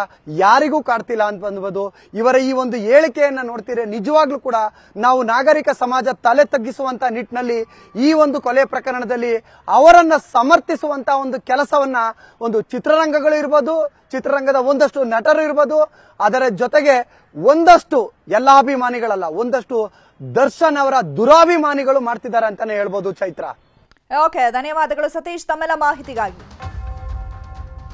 ಯಾರಿಗೂ ಕಾಡ್ತಿಲ್ಲ ಅಂತ ಅನ್ಬೋದು ಇವರ ಈ ಒಂದು ಹೇಳಿಕೆಯನ್ನ ನೋಡ್ತೀರಿ, ನಿಜವಾಗ್ಲೂ ಕೂಡ ನಾವು ನಾಗರಿಕ ಸಮಾಜ ತಲೆ ತಗ್ಗಿಸುವಂತ ನಿಟ್ಟಿನಲ್ಲಿ ಈ ಒಂದು ಕೊಲೆ ಪ್ರಕರಣದಲ್ಲಿ ಅವರನ್ನ ಸಮರ್ಥಿಸುವಂತ ಒಂದು ಕೆಲಸವನ್ನ ಒಂದು ಚಿತ್ರರಂಗಗಳು ಇರ್ಬೋದು, ಚಿತ್ರರಂಗದ ಒಂದಷ್ಟು ನಟರು ಇರ್ಬೋದು, ಅದರ ಜೊತೆಗೆ ಒಂದಷ್ಟು ಎಲ್ಲ ಅಭಿಮಾನಿಗಳಲ್ಲ, ಒಂದಷ್ಟು ದರ್ಶನ್ ಅವರ ದುರಾಭಿಮಾನಿಗಳು ಮಾಡ್ತಿದ್ದಾರೆ ಅಂತಾನೆ ಹೇಳ್ಬೋದು ಚೈತ್ರ. ಓಕೆ ಧನ್ಯವಾದಗಳು ಸತೀಶ್, ತಮ್ಮೆಲ್ಲ ಮಾಹಿತಿಗಾಗಿ.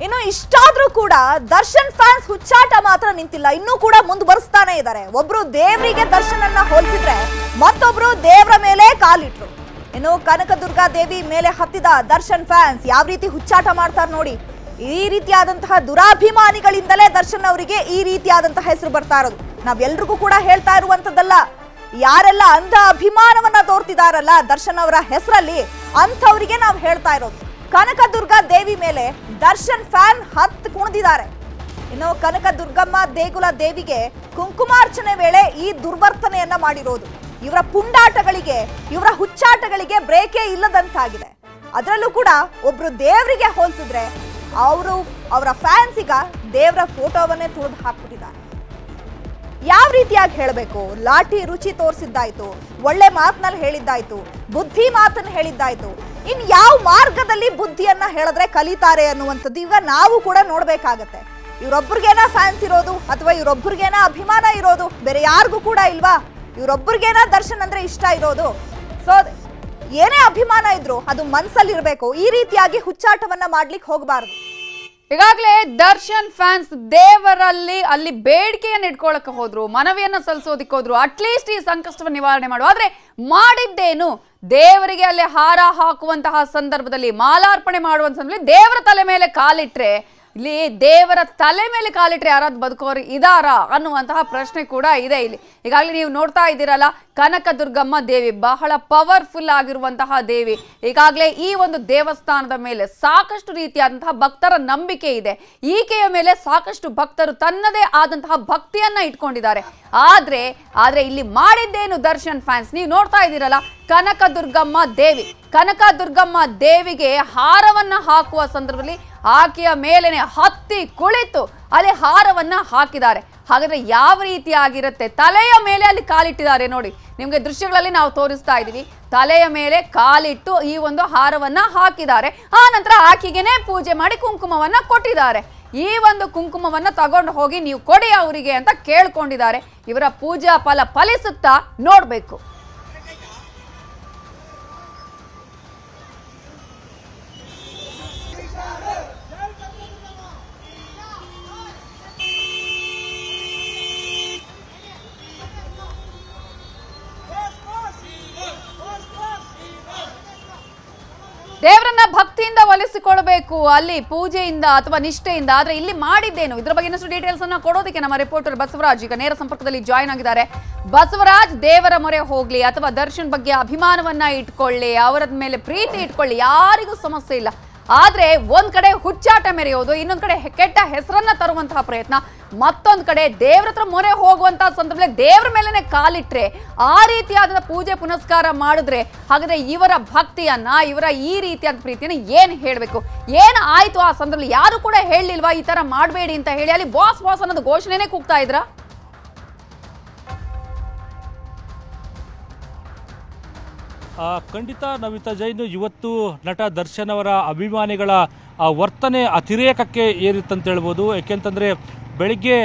ಇನ್ನು ಇಷ್ಟಾದ್ರೂ ಕೂಡ ದರ್ಶನ್ ಫ್ಯಾನ್ಸ್ ಹುಚ್ಚಾಟ ಮಾತ್ರ ನಿಂತಿಲ್ಲ. ಇನ್ನೂ ಕೂಡ ಮುಂದುವರಿಸ್ತಾನೆ ಇದ್ದಾರೆ ಒಬ್ರು ದೇವರಿಗೆ ದರ್ಶನ್ ಅನ್ನ ಹೋಲಿಸಿದ್ರೆ ಮತ್ತೊಬ್ರು ದೇವರ ಮೇಲೆ ಕಾಲಿಟ್ರು. ಇನ್ನು ಕನಕದುರ್ಗಾ ದೇವಿ ಮೇಲೆ ಹತ್ತಿದ ದರ್ಶನ್ ಫ್ಯಾನ್ಸ್ ಯಾವ ರೀತಿ ಹುಚ್ಚಾಟ ಮಾಡ್ತಾರೆ ನೋಡಿ. ಈ ರೀತಿಯಾದಂತಹ ದುರಾಭಿಮಾನಿಗಳಿಂದಲೇ ದರ್ಶನ್ ಅವರಿಗೆ ಈ ರೀತಿಯಾದಂತಹ ಹೆಸರು ಬರ್ತಾ ಇರೋದು. ನಾವೆಲ್ರಿಗೂ ಕೂಡ ಹೇಳ್ತಾ ಇರುವಂತದ್ದಲ್ಲ, ಯಾರೆಲ್ಲ ಅಂಧ ಅಭಿಮಾನವನ್ನ ತೋರ್ತಿದಾರಲ್ಲ ದರ್ಶನ್ ಅವರ ಹೆಸರಲ್ಲಿ ಅಂಥವ್ರಿಗೆ ನಾವು ಹೇಳ್ತಾ ಇರೋದು. ಕನಕದುರ್ಗಾ ದೇವಿ ಮೇಲೆ ದರ್ಶನ್ ಫ್ಯಾನ್ ಹತ್ತು ಕುಣಿದಿದ್ದಾರೆ. ಇನ್ನು ಕನಕದುರ್ಗಮ್ಮ ದೇಗುಲ ದೇವಿಗೆ ಕುಂಕುಮಾರ್ಚನೆ ವೇಳೆ ಈ ದುರ್ವರ್ತನೆಯನ್ನ ಮಾಡಿರೋದು. ಇವರ ಪುಂಡಾಟಗಳಿಗೆ, ಇವರ ಹುಚ್ಚಾಟಗಳಿಗೆ ಬ್ರೇಕೇ ಇಲ್ಲದಂತಾಗಿದೆ. ಅದರಲ್ಲೂ ಕೂಡ ಒಬ್ರು ದೇವರಿಗೆ ಹೋಲಿಸಿದ್ರೆ ಅವರು ಅವರ ಫ್ಯಾನ್ಸ್ ಈಗ ದೇವರ ಫೋಟೋವನ್ನೇ ತುಳಿದು ಹಾಕ್ಬಿಟ್ಟಿದ್ದಾರೆ. ಯಾವ ರೀತಿಯಾಗಿ ಹೇಳಬೇಕು? ಲಾಠಿ ರುಚಿ ತೋರಿಸಿದ್ದಾಯ್ತು, ಒಳ್ಳೆ ಮಾತಿನಲ್ಲಿ ಹೇಳಿದ್ದಾಯ್ತು, ಬುದ್ಧಿ ಮಾತನ್ನು ಹೇಳಿದ್ದಾಯ್ತು ಇನ್ ಯಾವ ಮಾರ್ಗದಲ್ಲಿ ಬುದ್ಧಿಯನ್ನ ಹೇಳಿದ್ರೆ ಕಲಿತಾರೆ ಅನ್ನುವಂಥದ್ದು ಈಗ ನಾವು ಕೂಡ ನೋಡ್ಬೇಕಾಗತ್ತೆ. ಇವರೊಬ್ಬರಿಗೇನ ಫ್ಯಾನ್ಸ್ ಇರೋದು ಅಥವಾ ಇವರೊಬ್ಬರಿಗೇನ ಅಭಿಮಾನ ಇರೋದು ಬೇರೆ ಯಾರಿಗೂ ಕೂಡ ಇಲ್ವಾ? ಇವರೊಬ್ಬರಿಗೇನ ದರ್ಶನ್ ಅಂದ್ರೆ ಇಷ್ಟ ಇರೋದು. ಸೊ ಏನೇ ಅಭಿಮಾನ ಇದ್ರು ಅದು ಮನ್ಸಲ್ಲಿ ಇರಬೇಕು ಈ ರೀತಿಯಾಗಿ ಹುಚ್ಚಾಟವನ್ನ ಮಾಡ್ಲಿಕ್ಕೆ ಹೋಗಬಾರ್ದು. ಈಗಾಗಲೇ ದರ್ಶನ್ ಫ್ಯಾನ್ಸ್ ದೇವರಲ್ಲಿ ಅಲ್ಲಿ ಬೇಡಿಕೆಯನ್ನು ಇಟ್ಕೊಳಕ್ಕೆ ಹೋದ್ರು, ಮನವಿಯನ್ನು ಸಲ್ಲಿಸೋದಿಕ್ಕೆ ಹೋದ್ರು ಅಟ್ಲೀಸ್ಟ್ ಈ ಸಂಕಷ್ಟವನ್ನು ನಿವಾರಣೆ ಮಾಡುವ ಆದ್ರೆ ಮಾಡಿದ್ದೇನು? ದೇವರಿಗೆ ಅಲ್ಲಿ ಹಾರ ಹಾಕುವಂತಹ ಸಂದರ್ಭದಲ್ಲಿ ಮಾಲಾರ್ಪಣೆ ಮಾಡುವಂತ ಸಂದರ್ಭದಲ್ಲಿ ದೇವರ ತಲೆ ಮೇಲೆ ಕಾಲಿಟ್ರೆ ಇಲ್ಲಿ ದೇವರ ತಲೆ ಮೇಲೆ ಕಾಲಿಟ್ರೆ ಯಾರಾದ್ರು ಬದುಕೋರು ಇದಾರಾ ಅನ್ನುವಂತಹ ಪ್ರಶ್ನೆ ಕೂಡ ಇದೆ ಇಲ್ಲಿ. ಈಗಾಗಲೇ ನೀವು ನೋಡ್ತಾ ಇದ್ದೀರಲ್ಲ ಕನಕದುರ್ಗಮ್ಮ ದೇವಿ ಬಹಳ ಪವರ್ಫುಲ್ ಆಗಿರುವಂತಹ ದೇವಿ. ಈಗಾಗಲೇ ಈ ಒಂದು ದೇವಸ್ಥಾನದ ಮೇಲೆ ಸಾಕಷ್ಟು ರೀತಿಯಾದಂತಹ ಭಕ್ತರ ನಂಬಿಕೆ ಇದೆ. ಈಕೆಯ ಮೇಲೆ ಸಾಕಷ್ಟು ಭಕ್ತರು ತನ್ನದೇ ಆದಂತಹ ಭಕ್ತಿಯನ್ನ ಇಟ್ಕೊಂಡಿದ್ದಾರೆ. ಆದ್ರೆ ಆದ್ರೆ ಇಲ್ಲಿ ಮಾಡಿದ್ದೇನು ದರ್ಶನ್ ಫ್ಯಾನ್ಸ್ ನೀವು ನೋಡ್ತಾ ಇದ್ದೀರಲ್ಲ ಕನಕದುರ್ಗಮ್ಮ ದೇವಿ. ಕನಕ ದುರ್ಗಮ್ಮ ದೇವಿಗೆ ಹಾರವನ್ನ ಹಾಕುವ ಸಂದರ್ಭದಲ್ಲಿ ಆಕೆಯ ಮೇಲೆನೆ ಹತ್ತಿ ಕುಳಿತು ಅಲ್ಲಿ ಹಾರವನ್ನ ಹಾಕಿದ್ದಾರೆ. ಹಾಗಾದ್ರೆ ಯಾವ ರೀತಿಯಾಗಿರುತ್ತೆ ತಲೆಯ ಮೇಲೆ ಅಲ್ಲಿ ಕಾಲಿಟ್ಟಿದ್ದಾರೆ ನೋಡಿ. ನಿಮ್ಗೆ ದೃಶ್ಯಗಳಲ್ಲಿ ನಾವು ತೋರಿಸ್ತಾ ಇದ್ದೀವಿ. ತಲೆಯ ಮೇಲೆ ಕಾಲಿಟ್ಟು ಈ ಒಂದು ಹಾರವನ್ನ ಹಾಕಿದ್ದಾರೆ. ಆ ನಂತರ ಆಕೆಗೆನೆ ಪೂಜೆ ಮಾಡಿ ಕುಂಕುಮವನ್ನ ಕೊಟ್ಟಿದ್ದಾರೆ. ಈ ಒಂದು ಕುಂಕುಮವನ್ನ ತಗೊಂಡು ಹೋಗಿ ನೀವು ಕೊಡಿ ಅವರಿಗೆ ಅಂತ ಕೇಳ್ಕೊಂಡಿದ್ದಾರೆ. ಇವರ ಪೂಜಾ ಫಲ ಫಲಿಸುತ್ತಾ ನೋಡ್ಬೇಕು. ಭಕ್ತಿಯಿಂದ ಒಲಿಸಿಕೊಳ್ಬೇಕು ಅಲ್ಲಿ ಪೂಜೆಯಿಂದ ಅಥವಾ ನಿಷ್ಠೆಯಿಂದ, ಆದ್ರೆ ಇಲ್ಲಿ ಮಾಡಿದ್ದೇನು? ಇದ್ರ ಬಗ್ಗೆ ಇನ್ನಷ್ಟು ಡೀಟೇಲ್ಸ್ ಅನ್ನ ಕೊಡೋದಕ್ಕೆ ನಮ್ಮ ರಿಪೋರ್ಟರ್ ಬಸವರಾಜ್ ಈಗ ನೇರ ಸಂಪರ್ಕದಲ್ಲಿ ಜಾಯ್ನ್ ಆಗಿದ್ದಾರೆ. ಬಸವರಾಜ್, ದೇವರ ಮೊರೆ ಹೋಗ್ಲಿ ಅಥವಾ ದರ್ಶನ್ ಬಗ್ಗೆ ಅಭಿಮಾನವನ್ನ ಇಟ್ಕೊಳ್ಳಿ ಅವರ ಮೇಲೆ ಪ್ರೀತಿ ಇಟ್ಕೊಳ್ಳಿ, ಯಾರಿಗೂ ಸಮಸ್ಯೆ ಇಲ್ಲ. ಆದ್ರೆ ಒಂದ್ ಕಡೆ ಹುಚ್ಚಾಟ ಮೆರೆಯೋದು, ಇನ್ನೊಂದ್ ಕಡೆ ಕೆಟ್ಟ ಹೆಸರನ್ನ ತರುವಂತಹ ಪ್ರಯತ್ನ. ಮತ್ತೊಂದ್ ಕಡೆ ದೇವ್ರ ಹತ್ರ ಮೊರೆ ಹೋಗುವಂತಹ ಸಂದರ್ಭದಲ್ಲಿ ದೇವ್ರ ಮೇಲೆನೆ ಕಾಲಿಟ್ರೆ ಆ ರೀತಿಯಾದ ಪೂಜೆ ಪುನಸ್ಕಾರ ಮಾಡಿದ್ರೆ ಹಾಗಾದ್ರೆ ಇವರ ಭಕ್ತಿಯನ್ನ, ಇವರ ಈ ರೀತಿಯಾದ ಪ್ರೀತಿಯನ್ನ ಏನ್ ಹೇಳ್ಬೇಕು? ಏನ್ ಆಯ್ತು ಆ ಸಂದರ್ಭದಲ್ಲಿ? ಯಾರು ಕೂಡ ಹೇಳಿಲ್ವಾ ಈ ತರ ಮಾಡಬೇಡಿ ಅಂತ ಹೇಳಿ? ಅಲ್ಲಿ ಬಾಸ್ ಬಾಸ್ ಅನ್ನೋದು ಘೋಷಣೆನೇ ಕೂಗ್ತಾ ಇದ್ರಾ? ಖಂಡಿತ ನವಿತಾ ಜೈನ್, ಇವತ್ತು ನಟ ದರ್ಶನ್ ಅವರ ಅಭಿಮಾನಿಗಳ ವರ್ತನೆ ಅತಿರೇಕಕ್ಕೆ ಏರಿತ್ತಂತ ಹೇಳ್ಬೋದು. ಯಾಕೆಂತಂದರೆ ಬೆಳಿಗ್ಗೆ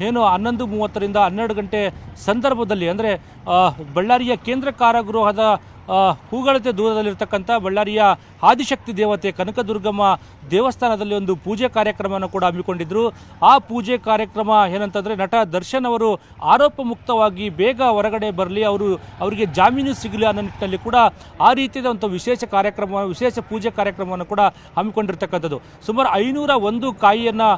ಏನು ಹನ್ನೊಂದು ಮೂವತ್ತರಿಂದ ಹನ್ನೆರಡು ಗಂಟೆ ಸಂದರ್ಭದಲ್ಲಿ ಅಂದರೆ ಬಳ್ಳಾರಿಯ ಕೇಂದ್ರ ಕಾರಾಗೃಹದ ಹೂಗಳತೆ ದೂರದಲ್ಲಿರ್ತಕ್ಕಂಥ ಬಳ್ಳಾರಿಯ ಆದಿಶಕ್ತಿ ದೇವತೆ ಕನಕದುರ್ಗಮ್ಮ ದೇವಸ್ಥಾನದಲ್ಲಿ ಒಂದು ಪೂಜೆ ಕಾರ್ಯಕ್ರಮವನ್ನು ಕೂಡ ಹಮ್ಮಿಕೊಂಡಿದ್ದರು ಆ ಪೂಜೆ ಕಾರ್ಯಕ್ರಮ ಏನಂತಂದರೆ ನಟ ದರ್ಶನ್ ಅವರು ಆರೋಪ ಮುಕ್ತವಾಗಿ ಬೇಗ ಹೊರಗಡೆ ಬರಲಿ, ಅವರು ಅವರಿಗೆ ಜಾಮೀನು ಸಿಗಲಿ ಅನ್ನೋ ನಿಟ್ಟಿನಲ್ಲಿ ಕೂಡ ಆ ರೀತಿಯಾದ ಒಂದು ವಿಶೇಷ ಕಾರ್ಯಕ್ರಮ, ವಿಶೇಷ ಪೂಜೆ ಕಾರ್ಯಕ್ರಮವನ್ನು ಕೂಡ ಹಮ್ಮಿಕೊಂಡಿರ್ತಕ್ಕಂಥದ್ದು. ಸುಮಾರು ಐನೂರ ಒಂದು ಕಾಯಿಯನ್ನು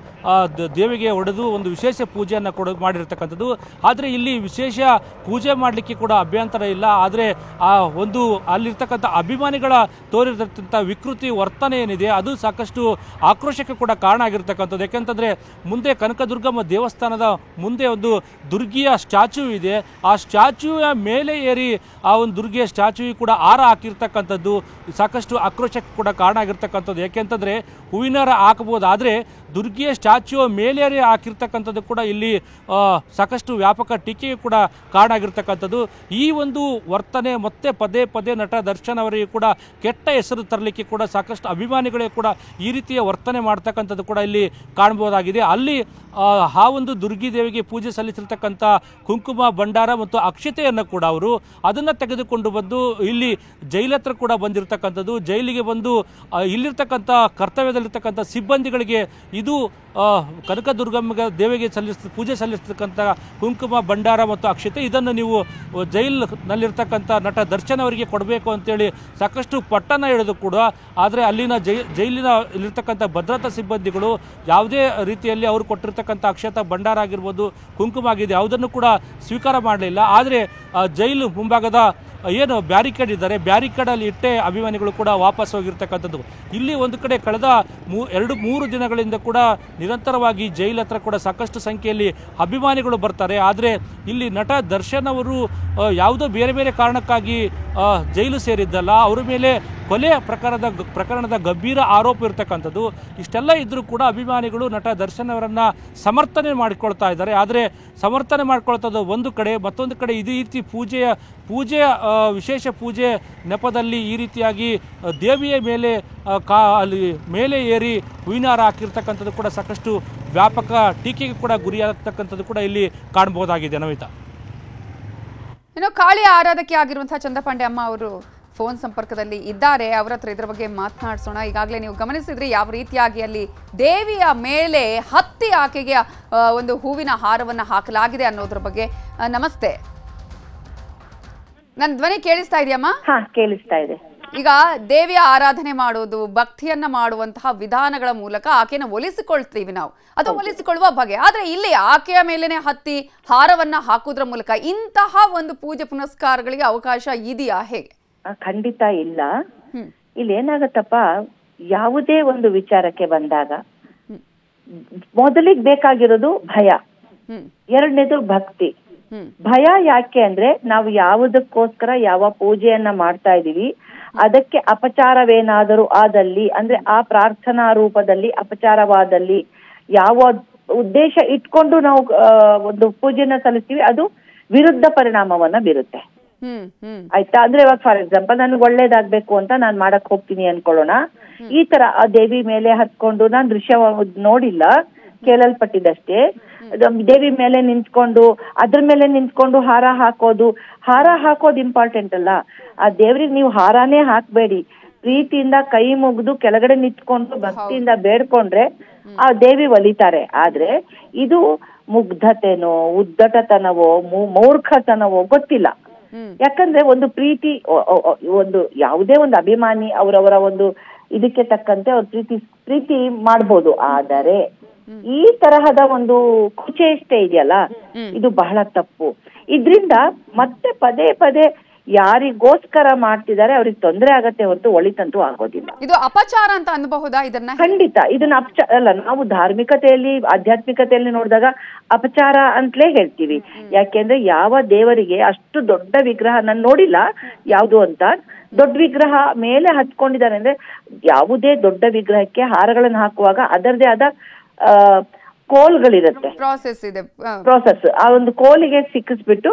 ದೇವಿಗೆ ಒಡೆದು ಒಂದು ವಿಶೇಷ ಪೂಜೆಯನ್ನು ಕೊಡ ಮಾಡಿರ್ತಕ್ಕಂಥದ್ದು. ಆದರೆ ಇಲ್ಲಿ ವಿಶೇಷ ಪೂಜೆ ಮಾಡಲಿಕ್ಕೆ ಕೂಡ ಅಭ್ಯಂತರ ಇಲ್ಲ. ಆದರೆ ಆ ಒಂದು ಅಲ್ಲಿರ್ತಕ್ಕಂಥ ಅಭಿಮಾನಿಗಳ ತೋರಿರ್ತಕ್ಕಂಥ ವಿಕೃತಿ ವರ್ತನೆ ಏನಿದೆ, ಅದು ಸಾಕಷ್ಟು ಆಕ್ರೋಶಕ್ಕೆ ಕೂಡ ಕಾರಣ ಆಗಿರ್ತಕ್ಕಂಥದ್ದು. ಯಾಕೆಂತಂದರೆ ಮುಂದೆ ಕನಕದುರ್ಗಮ್ಮ ದೇವಸ್ಥಾನದ ಮುಂದೆ ಒಂದು ದುರ್ಗಿಯ ಸ್ಟ್ಯಾಚು ಇದೆ. ಆ ಸ್ಟ್ಯಾಚುವ ಮೇಲೆ ಏರಿ ಆ ಒಂದು ದುರ್ಗಿಯ ಸ್ಟ್ಯಾಚು ಕೂಡ ಆರ ಹಾಕಿರ್ತಕ್ಕಂಥದ್ದು ಸಾಕಷ್ಟು ಆಕ್ರೋಶಕ್ಕೆ ಕೂಡ ಕಾರಣ ಆಗಿರ್ತಕ್ಕಂಥದ್ದು. ಯಾಕೆಂತಂದರೆ ಹೂವಿನಾರ ಹಾಕಬಹುದು ಆದರೆ ದುರ್ಗಿಯ ಸ್ಟ್ಯಾಚ್ಯು ಮೇಲೇರಿ ಹಾಕಿರ್ತಕ್ಕಂಥದ್ದು ಕೂಡ ಇಲ್ಲಿ ಸಾಕಷ್ಟು ವ್ಯಾಪಕ ಟೀಕೆಗೆ ಕೂಡ ಕಾರಣ ಆಗಿರ್ತಕ್ಕಂಥದ್ದು ಈ ಒಂದು ವರ್ತನೆ ಮತ್ತೆ ಪದೇ ಪದೇ ನಟ ದರ್ಶನ್ ಅವರಿಗೆ ಕೂಡ ಕೆಟ್ಟ ಹೆಸರು ತರಲಿಕ್ಕೆ ಕೂಡ ಸಾಕಷ್ಟು ಅಭಿಮಾನಿಗಳೇ ಕೂಡ ಈ ರೀತಿಯ ವರ್ತನೆ ಮಾಡ್ತಕ್ಕಂಥದ್ದು ಕೂಡ ಇಲ್ಲಿ ಕಾಣಬಹುದಾಗಿದೆ. ಅಲ್ಲಿ ಆ, ಒಂದು ದುರ್ಗಿ ದೇವಿಗೆ ಪೂಜೆ ಸಲ್ಲಿಸಿರ್ತಕ್ಕಂಥ ಕುಂಕುಮ ಭಂಡಾರ ಮತ್ತು ಅಕ್ಷತೆಯನ್ನು ಕೂಡ ಅವರು ಅದನ್ನು ತೆಗೆದುಕೊಂಡು ಬಂದು ಇಲ್ಲಿ ಜೈಲತ್ರ ಕೂಡ ಬಂದಿರತಕ್ಕಂಥದ್ದು. ಜೈಲಿಗೆ ಬಂದು ಇಲ್ಲಿರ್ತಕ್ಕಂಥ ಕರ್ತವ್ಯದಲ್ಲಿರ್ತಕ್ಕಂಥ ಸಿಬ್ಬಂದಿಗಳಿಗೆ ಇದು ಕನಕದುರ್ಗಮ್ಮಗೆ ಕನಕದುರ್ಗಮ್ಮ ದೇವಿಗೆ ಸಲ್ಲಿಸ್ತ, ಪೂಜೆ ಸಲ್ಲಿಸ್ತಕ್ಕಂಥ ಕುಂಕುಮ, ಭಂಡಾರ ಮತ್ತು ಅಕ್ಷತೆ, ಇದನ್ನು ನೀವು ಜೈಲ್ನಲ್ಲಿರ್ತಕ್ಕಂಥ ನಟ ದರ್ಶನ್ ಅವರಿಗೆ ಕೊಡಬೇಕು ಅಂತೇಳಿ ಸಾಕಷ್ಟು ಪಟ್ಟಣ ಹಿಡಿದು ಕೂಡ, ಆದರೆ ಅಲ್ಲಿನ ಜೈ, ಜೈಲಿನ ಇಲ್ಲಿರ್ತಕ್ಕಂಥ ಭದ್ರತಾ ಸಿಬ್ಬಂದಿಗಳು ಯಾವುದೇ ರೀತಿಯಲ್ಲಿ ಅವರು ಕೊಟ್ಟಿರ್ತಕ್ಕಂಥ ಅಕ್ಷತ, ಭಂಡಾರ ಆಗಿರ್ಬೋದು, ಕುಂಕುಮ ಆಗಿದೆ ಯಾವುದನ್ನು ಕೂಡ ಸ್ವೀಕಾರ ಮಾಡಲಿಲ್ಲ. ಆದರೆ ಜೈಲು ಮುಂಭಾಗದ ಏನು ಬ್ಯಾರಿಕೇಡ್ ಇದ್ದಾರೆ, ಬ್ಯಾರಿಕೇಡಲ್ಲಿ ಇಟ್ಟೆ ಅಭಿಮಾನಿಗಳು ಕೂಡ ವಾಪಸ್ ಹೋಗಿರ್ತಕ್ಕಂಥದ್ದು. ಇಲ್ಲಿ ಒಂದು ಕಡೆ ಕಳೆದ ಮೂ, ಎರಡು, ಮೂರು ದಿನಗಳಿಂದ ಕೂಡ ನಿರಂತರವಾಗಿ ಜೈಲ್ ಹತ್ರ ಕೂಡ ಸಾಕಷ್ಟು ಸಂಖ್ಯೆಯಲ್ಲಿ ಅಭಿಮಾನಿಗಳು ಬರ್ತಾರೆ. ಆದರೆ ಇಲ್ಲಿ ನಟ ದರ್ಶನ್ ಅವರು ಯಾವುದೋ ಬೇರೆ ಬೇರೆ ಕಾರಣಕ್ಕಾಗಿ ಜೈಲು ಸೇರಿದ್ದಲ್ಲ. ಅವರ ಮೇಲೆ ಕೊಲೆ ಪ್ರಕರಣದ ಪ್ರಕರಣದ ಗಂಭೀರ ಆರೋಪ ಇರತಕ್ಕಂಥದ್ದು. ಇಷ್ಟೆಲ್ಲ ಇದ್ದರೂ ಕೂಡ ಅಭಿಮಾನಿಗಳು ನಟ ದರ್ಶನ್ ಅವರನ್ನು ಸಮರ್ಥನೆ ಮಾಡಿಕೊಳ್ತಾ ಇದ್ದಾರೆ. ಆದರೆ ಸಮರ್ಥನೆ ಮಾಡ್ಕೊಳ್ತದ್ದು ಒಂದು ಕಡೆ, ಮತ್ತೊಂದು ಕಡೆ ಇದೇ ರೀತಿ ಪೂಜೆಯ ಪೂಜೆಯ ವಿಶೇಷ ಪೂಜೆ ನೆಪದಲ್ಲಿ ಈ ರೀತಿಯಾಗಿ ದೇವಿಯ ಮೇಲೆ ಕಾ, ಅಲ್ಲಿ ಮೇಲೆ ಏರಿ ಹೂವಿನಾರ ಹಾಕಿರ್ತಕ್ಕಂಥದ್ದು ಕೂಡ ಸಾಕಷ್ಟು ವ್ಯಾಪಕ ಟೀಕೆಗೆ ಕೂಡ ಗುರಿಯಾಗತಕ್ಕಂಥದ್ದು ಕೂಡ ಇಲ್ಲಿ ಕಾಣಬಹುದಾಗಿದೆ. ನವಿತಾ ಇನ್ನು ಕಾಳಿ ಆರಾಧಕಿ ಆಗಿರುವಂತಹ ಚಂದಪಾಂಡೆ ಅಮ್ಮ ಅವರು ಫೋನ್ ಸಂಪರ್ಕದಲ್ಲಿ ಇದ್ದಾರೆ ಅವರ ಹತ್ರ ಇದ್ರ ಬಗ್ಗೆ ಮಾತನಾಡಿಸೋಣ. ಈಗಾಗಲೇ ನೀವು ಗಮನಿಸಿದ್ರೆ ಯಾವ ರೀತಿಯಾಗಿ ಅಲ್ಲಿ ದೇವಿಯ ಮೇಲೆ ಹತ್ತಿ ಆಕೆಗೆ ಒಂದು ಹೂವಿನ ಹಾರವನ್ನ ಹಾಕಲಾಗಿದೆ ಅನ್ನೋದ್ರ ಬಗ್ಗೆ ನಮಸ್ತೆ. ನನ್ನ ಧ್ವನಿ ಕೇಳಿಸ್ತಾ ಇದೆಯಮ್ಮ? ಕೇಳಿಸ್ತಾ ಇದೆ. ಈಗ ದೇವಿಯ ಆರಾಧನೆ ಮಾಡೋದು ಭಕ್ತಿಯನ್ನ ಮಾಡುವಂತಹ ವಿಧಾನಗಳ ಮೂಲಕ ಆಕೆನ ಒಲಿಸಿಕೊಳ್ತೀವಿ ನಾವು. ಅದು ಒಲಿಸಿಕೊಳ್ಳುವ ಬಗೆ. ಆದ್ರೆ ಇಲ್ಲಿ ಆಕೆಯ ಮೇಲೆನೆ ಹತ್ತಿ ಹಾರವನ್ನ ಹಾಕುವುದರ ಮೂಲಕ ಇಂತಹ ಒಂದು ಪೂಜೆ ಪುನಸ್ಕಾರಗಳಿಗೆ ಅವಕಾಶ ಇದೆಯಾ ಹೇಗೆ? ಖಂಡಿತ ಇಲ್ಲ. ಇಲ್ಲಿ ಏನಾಗತ್ತಪ್ಪ ಯಾವುದೇ ಒಂದು ವಿಚಾರಕ್ಕೆ ಬಂದಾಗ ಮೊದಲಿಗೆ ಬೇಕಾಗಿರೋದು ಭಯ. ಎರಡನೇದು ಭಕ್ತಿ. ಭಯ ಯಾಕೆ ಅಂದ್ರೆ ನಾವು ಯಾವುದಕ್ಕೋಸ್ಕರ ಯಾವ ಪೂಜೆಯನ್ನ ಮಾಡ್ತಾ ಇದೀವಿ ಅದಕ್ಕೆ ಅಪಚಾರವೇನಾದರೂ ಆದಲ್ಲಿ ಅಂದ್ರೆ ಆ ಪ್ರಾರ್ಥನಾ ರೂಪದಲ್ಲಿ ಅಪಚಾರವಾದಲ್ಲಿ ಯಾವ ಉದ್ದೇಶ ಇಟ್ಕೊಂಡು ನಾವು ಒಂದು ಪೂಜೆಯನ್ನ ಸಲ್ಲಿಸ್ತೀವಿ ಅದು ವಿರುದ್ಧ ಪರಿಣಾಮವನ್ನ ಬೀರುತ್ತೆ. ಆಯ್ತಾ? ಅಂದ್ರೆ ಇವಾಗ ಫಾರ್ ಎಕ್ಸಾಂಪಲ್ ನನ್ಗೆ ಒಳ್ಳೇದಾಗ್ಬೇಕು ಅಂತ ನಾನ್ ಮಾಡಕ್ ಹೋಗ್ತೀನಿ ಅನ್ಕೊಳ್ಳೋಣ. ಈ ತರ ಆ ದೇವಿ ಮೇಲೆ ಹತ್ಕೊಂಡು ನಾನ್ ದೃಶ್ಯ ನೋಡಿಲ್ಲ ಕೇಳಲ್ಪಟ್ಟಿದ್ದಷ್ಟೇ. ದೇವಿ ಮೇಲೆ ನಿಂತ್ಕೊಂಡು ಅದ್ರ ಮೇಲೆ ನಿಂತ್ಕೊಂಡು ಹಾರ ಹಾಕೋದು ಹಾರ ಹಾಕೋದು ಇಂಪಾರ್ಟೆಂಟ್ ಅಲ್ಲ. ಆ ದೇವ್ರಿಗೆ ನೀವು ಹಾರಾನೇ ಹಾಕ್ಬೇಡಿ. ಪ್ರೀತಿಯಿಂದ ಕೈ ಮುಗಿದು ಕೆಳಗಡೆ ನಿಂತ್ಕೊಂಡು ಭಕ್ತಿಯಿಂದ ಬೇಡ್ಕೊಂಡ್ರೆ ಆ ದೇವಿ ಒಲಿತಾರೆ. ಆದ್ರೆ ಇದು ಮುಗ್ಧತೆನೋ ಉದ್ದಟತನವೋ ಮೂರ್ಖತನವೋ ಗೊತ್ತಿಲ್ಲ. ಯಾಕಂದ್ರೆ ಒಂದು ಪ್ರೀತಿ ಒಂದು ಯಾವುದೇ ಒಂದು ಅಭಿಮಾನಿ ಅವರವರ ಒಂದು ಇದಕ್ಕೆ ತಕ್ಕಂತೆ ಅವ್ರ ಪ್ರೀತಿ ಪ್ರೀತಿ ಮಾಡ್ಬೋದು. ಆದರೆ ಈ ತರಹದ ಒಂದು ಕುಚೇಷ್ಟೆ ಇದೆಯಲ್ಲ ಇದು ಬಹಳ ತಪ್ಪು. ಇದ್ರಿಂದ ಮತ್ತೆ ಪದೇ ಪದೇ ಯಾರಿಗೋಸ್ಕರ ಮಾಡ್ತಿದ್ದಾರೆ ಅವ್ರಿಗೆ ತೊಂದರೆ ಆಗತ್ತೆ ಹೊರತು ಒಳಿತಂತೂ ಆಗೋದಿಲ್ಲ. ಇದು ಅಪಚಾರ ಅಂತ ಅನ್ಬಹುದಾ ಇದನ್ನ? ಖಂಡಿತ. ಇದನ್ನ ಅಪಚಾರ ಅಲ್ಲ ನಾವು ಧಾರ್ಮಿಕತೆಯಲ್ಲಿ ಆಧ್ಯಾತ್ಮಿಕತೆಯಲ್ಲಿ ನೋಡಿದಾಗ ಅಪಚಾರ ಅಂತಲೇ ಹೇಳ್ತೀವಿ. ಯಾಕೆಂದ್ರೆ ಯಾವ ದೇವರಿಗೆ ಅಷ್ಟು ದೊಡ್ಡ ವಿಗ್ರಹ ನಾನು ನೋಡಿಲ್ಲ. ಯಾವುದು ಅಂತ? ದೊಡ್ಡ ವಿಗ್ರಹ ಮೇಲೆ ಹತ್ಕೊಂಡಿದ್ದಾರೆ ಅಂದ್ರೆ ಯಾವುದೇ ದೊಡ್ಡ ವಿಗ್ರಹಕ್ಕೆ ಹಾರಗಳನ್ನು ಹಾಕುವಾಗ ಅದರದೇ ಆದ ಆ ಕೋಲ್ಗಳಿರುತ್ತೆ. ಪ್ರಾಸೆಸ್ ಇದೆ. ಪ್ರಾಸೆಸ್ ಆ ಒಂದು ಕೋಲಿಗೆ ಸಿಕ್ಕಿಸ್ಬಿಟ್ಟು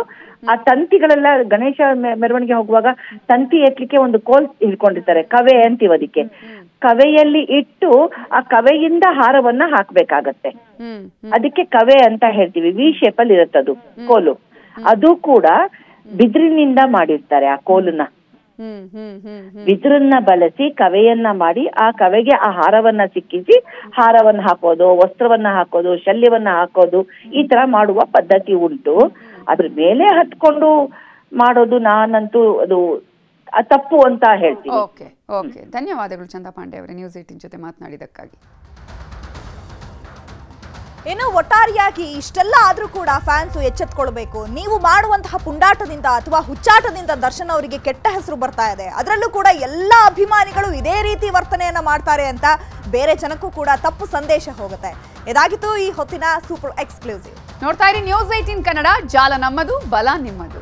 ಆ ತಂತಿಗಳೆಲ್ಲ ಗಣೇಶ ಮೆರವಣಿಗೆ ಹೋಗುವಾಗ ತಂತಿ ಎತ್ತಲಿಕ್ಕೆ ಒಂದು ಕೋಲ್ ಹಿಡ್ಕೊಂಡಿರ್ತಾರೆ ಕವೆ ಅಂತೀವಿ ಅದಕ್ಕೆ ಕವೆಯಲ್ಲಿ ಇಟ್ಟು ಆ ಕವೆಯಿಂದ ಹಾರವನ್ನ ಹಾಕ್ಬೇಕಾಗತ್ತೆ. ಅದಕ್ಕೆ ಕವೆ ಅಂತ ಹೇಳ್ತೀವಿ. ವಿ ಶೇಪ್ ಅಲ್ಲಿ ಇರುತ್ತದು ಕೋಲು. ಅದು ಕೂಡ ಬಿದಿರಿನಿಂದ ಮಾಡಿರ್ತಾರೆ ಆ ಕೋಲನ್ನ. ಬಿದಿರನ್ನ ಬಳಸಿ ಕವೆಯನ್ನ ಮಾಡಿ ಆ ಕವೆಗೆ ಆ ಹಾರವನ್ನ ಸಿಕ್ಕಿಸಿ ಹಾರವನ್ನ ಹಾಕೋದು ವಸ್ತ್ರವನ್ನ ಹಾಕೋದು ಶಲ್ಯವನ್ನ ಹಾಕೋದು ಈ ತರ ಮಾಡುವ ಪದ್ಧತಿ ಉಂಟು. ಅದ್ರ ಮೇಲೆ ಹತ್ಕೊಂಡು ಮಾಡೋದು ನಾನಂತೂ ಅದು ತಪ್ಪು ಅಂತ ಹೇಳ್ತೀನಿ. Okay okay. ಧನ್ಯವಾದಗಳು ಚಂದಾ ಪಾಂಡೆ ಅವರೇ ನ್ಯೂಸ್ ಏಟಿನ್ ಜೊತೆ ಮಾತನಾಡಿದಕ್ಕಾಗಿ ಇನ್ನು ಒಟ್ಟಾರೆಯಾಗಿ ಇಷ್ಟೆಲ್ಲ ಆದರೂ ಕೂಡ ಫ್ಯಾನ್ಸು ಎಚ್ಚೆತ್ಕೊಳ್ಬೇಕು. ನೀವು ಮಾಡುವಂತಹ ಪುಂಡಾಟದಿಂದ ಅಥವಾ ಹುಚ್ಚಾಟದಿಂದ ದರ್ಶನ್ ಅವರಿಗೆ ಕೆಟ್ಟ ಹೆಸರು ಬರ್ತಾ ಇದೆ. ಅದರಲ್ಲೂ ಕೂಡ ಎಲ್ಲ ಅಭಿಮಾನಿಗಳು ಇದೇ ರೀತಿ ವರ್ತನೆಯನ್ನು ಮಾಡ್ತಾರೆ ಅಂತ ಬೇರೆ ಜನಕ್ಕೂ ಕೂಡ ತಪ್ಪು ಸಂದೇಶ ಹೋಗುತ್ತೆ. ಇದಾಗಿತ್ತು ಈ ಹೊತ್ತಿನ ಸೂಪರ್ ಎಕ್ಸ್ಕ್ಲೂಸಿವ್. ನೋಡ್ತಾ ಇರಿ ನ್ಯೂಸ್ ಏಟೀನ್ ಕನ್ನಡ. ಜಾಲ ನಮ್ಮದು, ಬಲ ನಿಮ್ಮದು.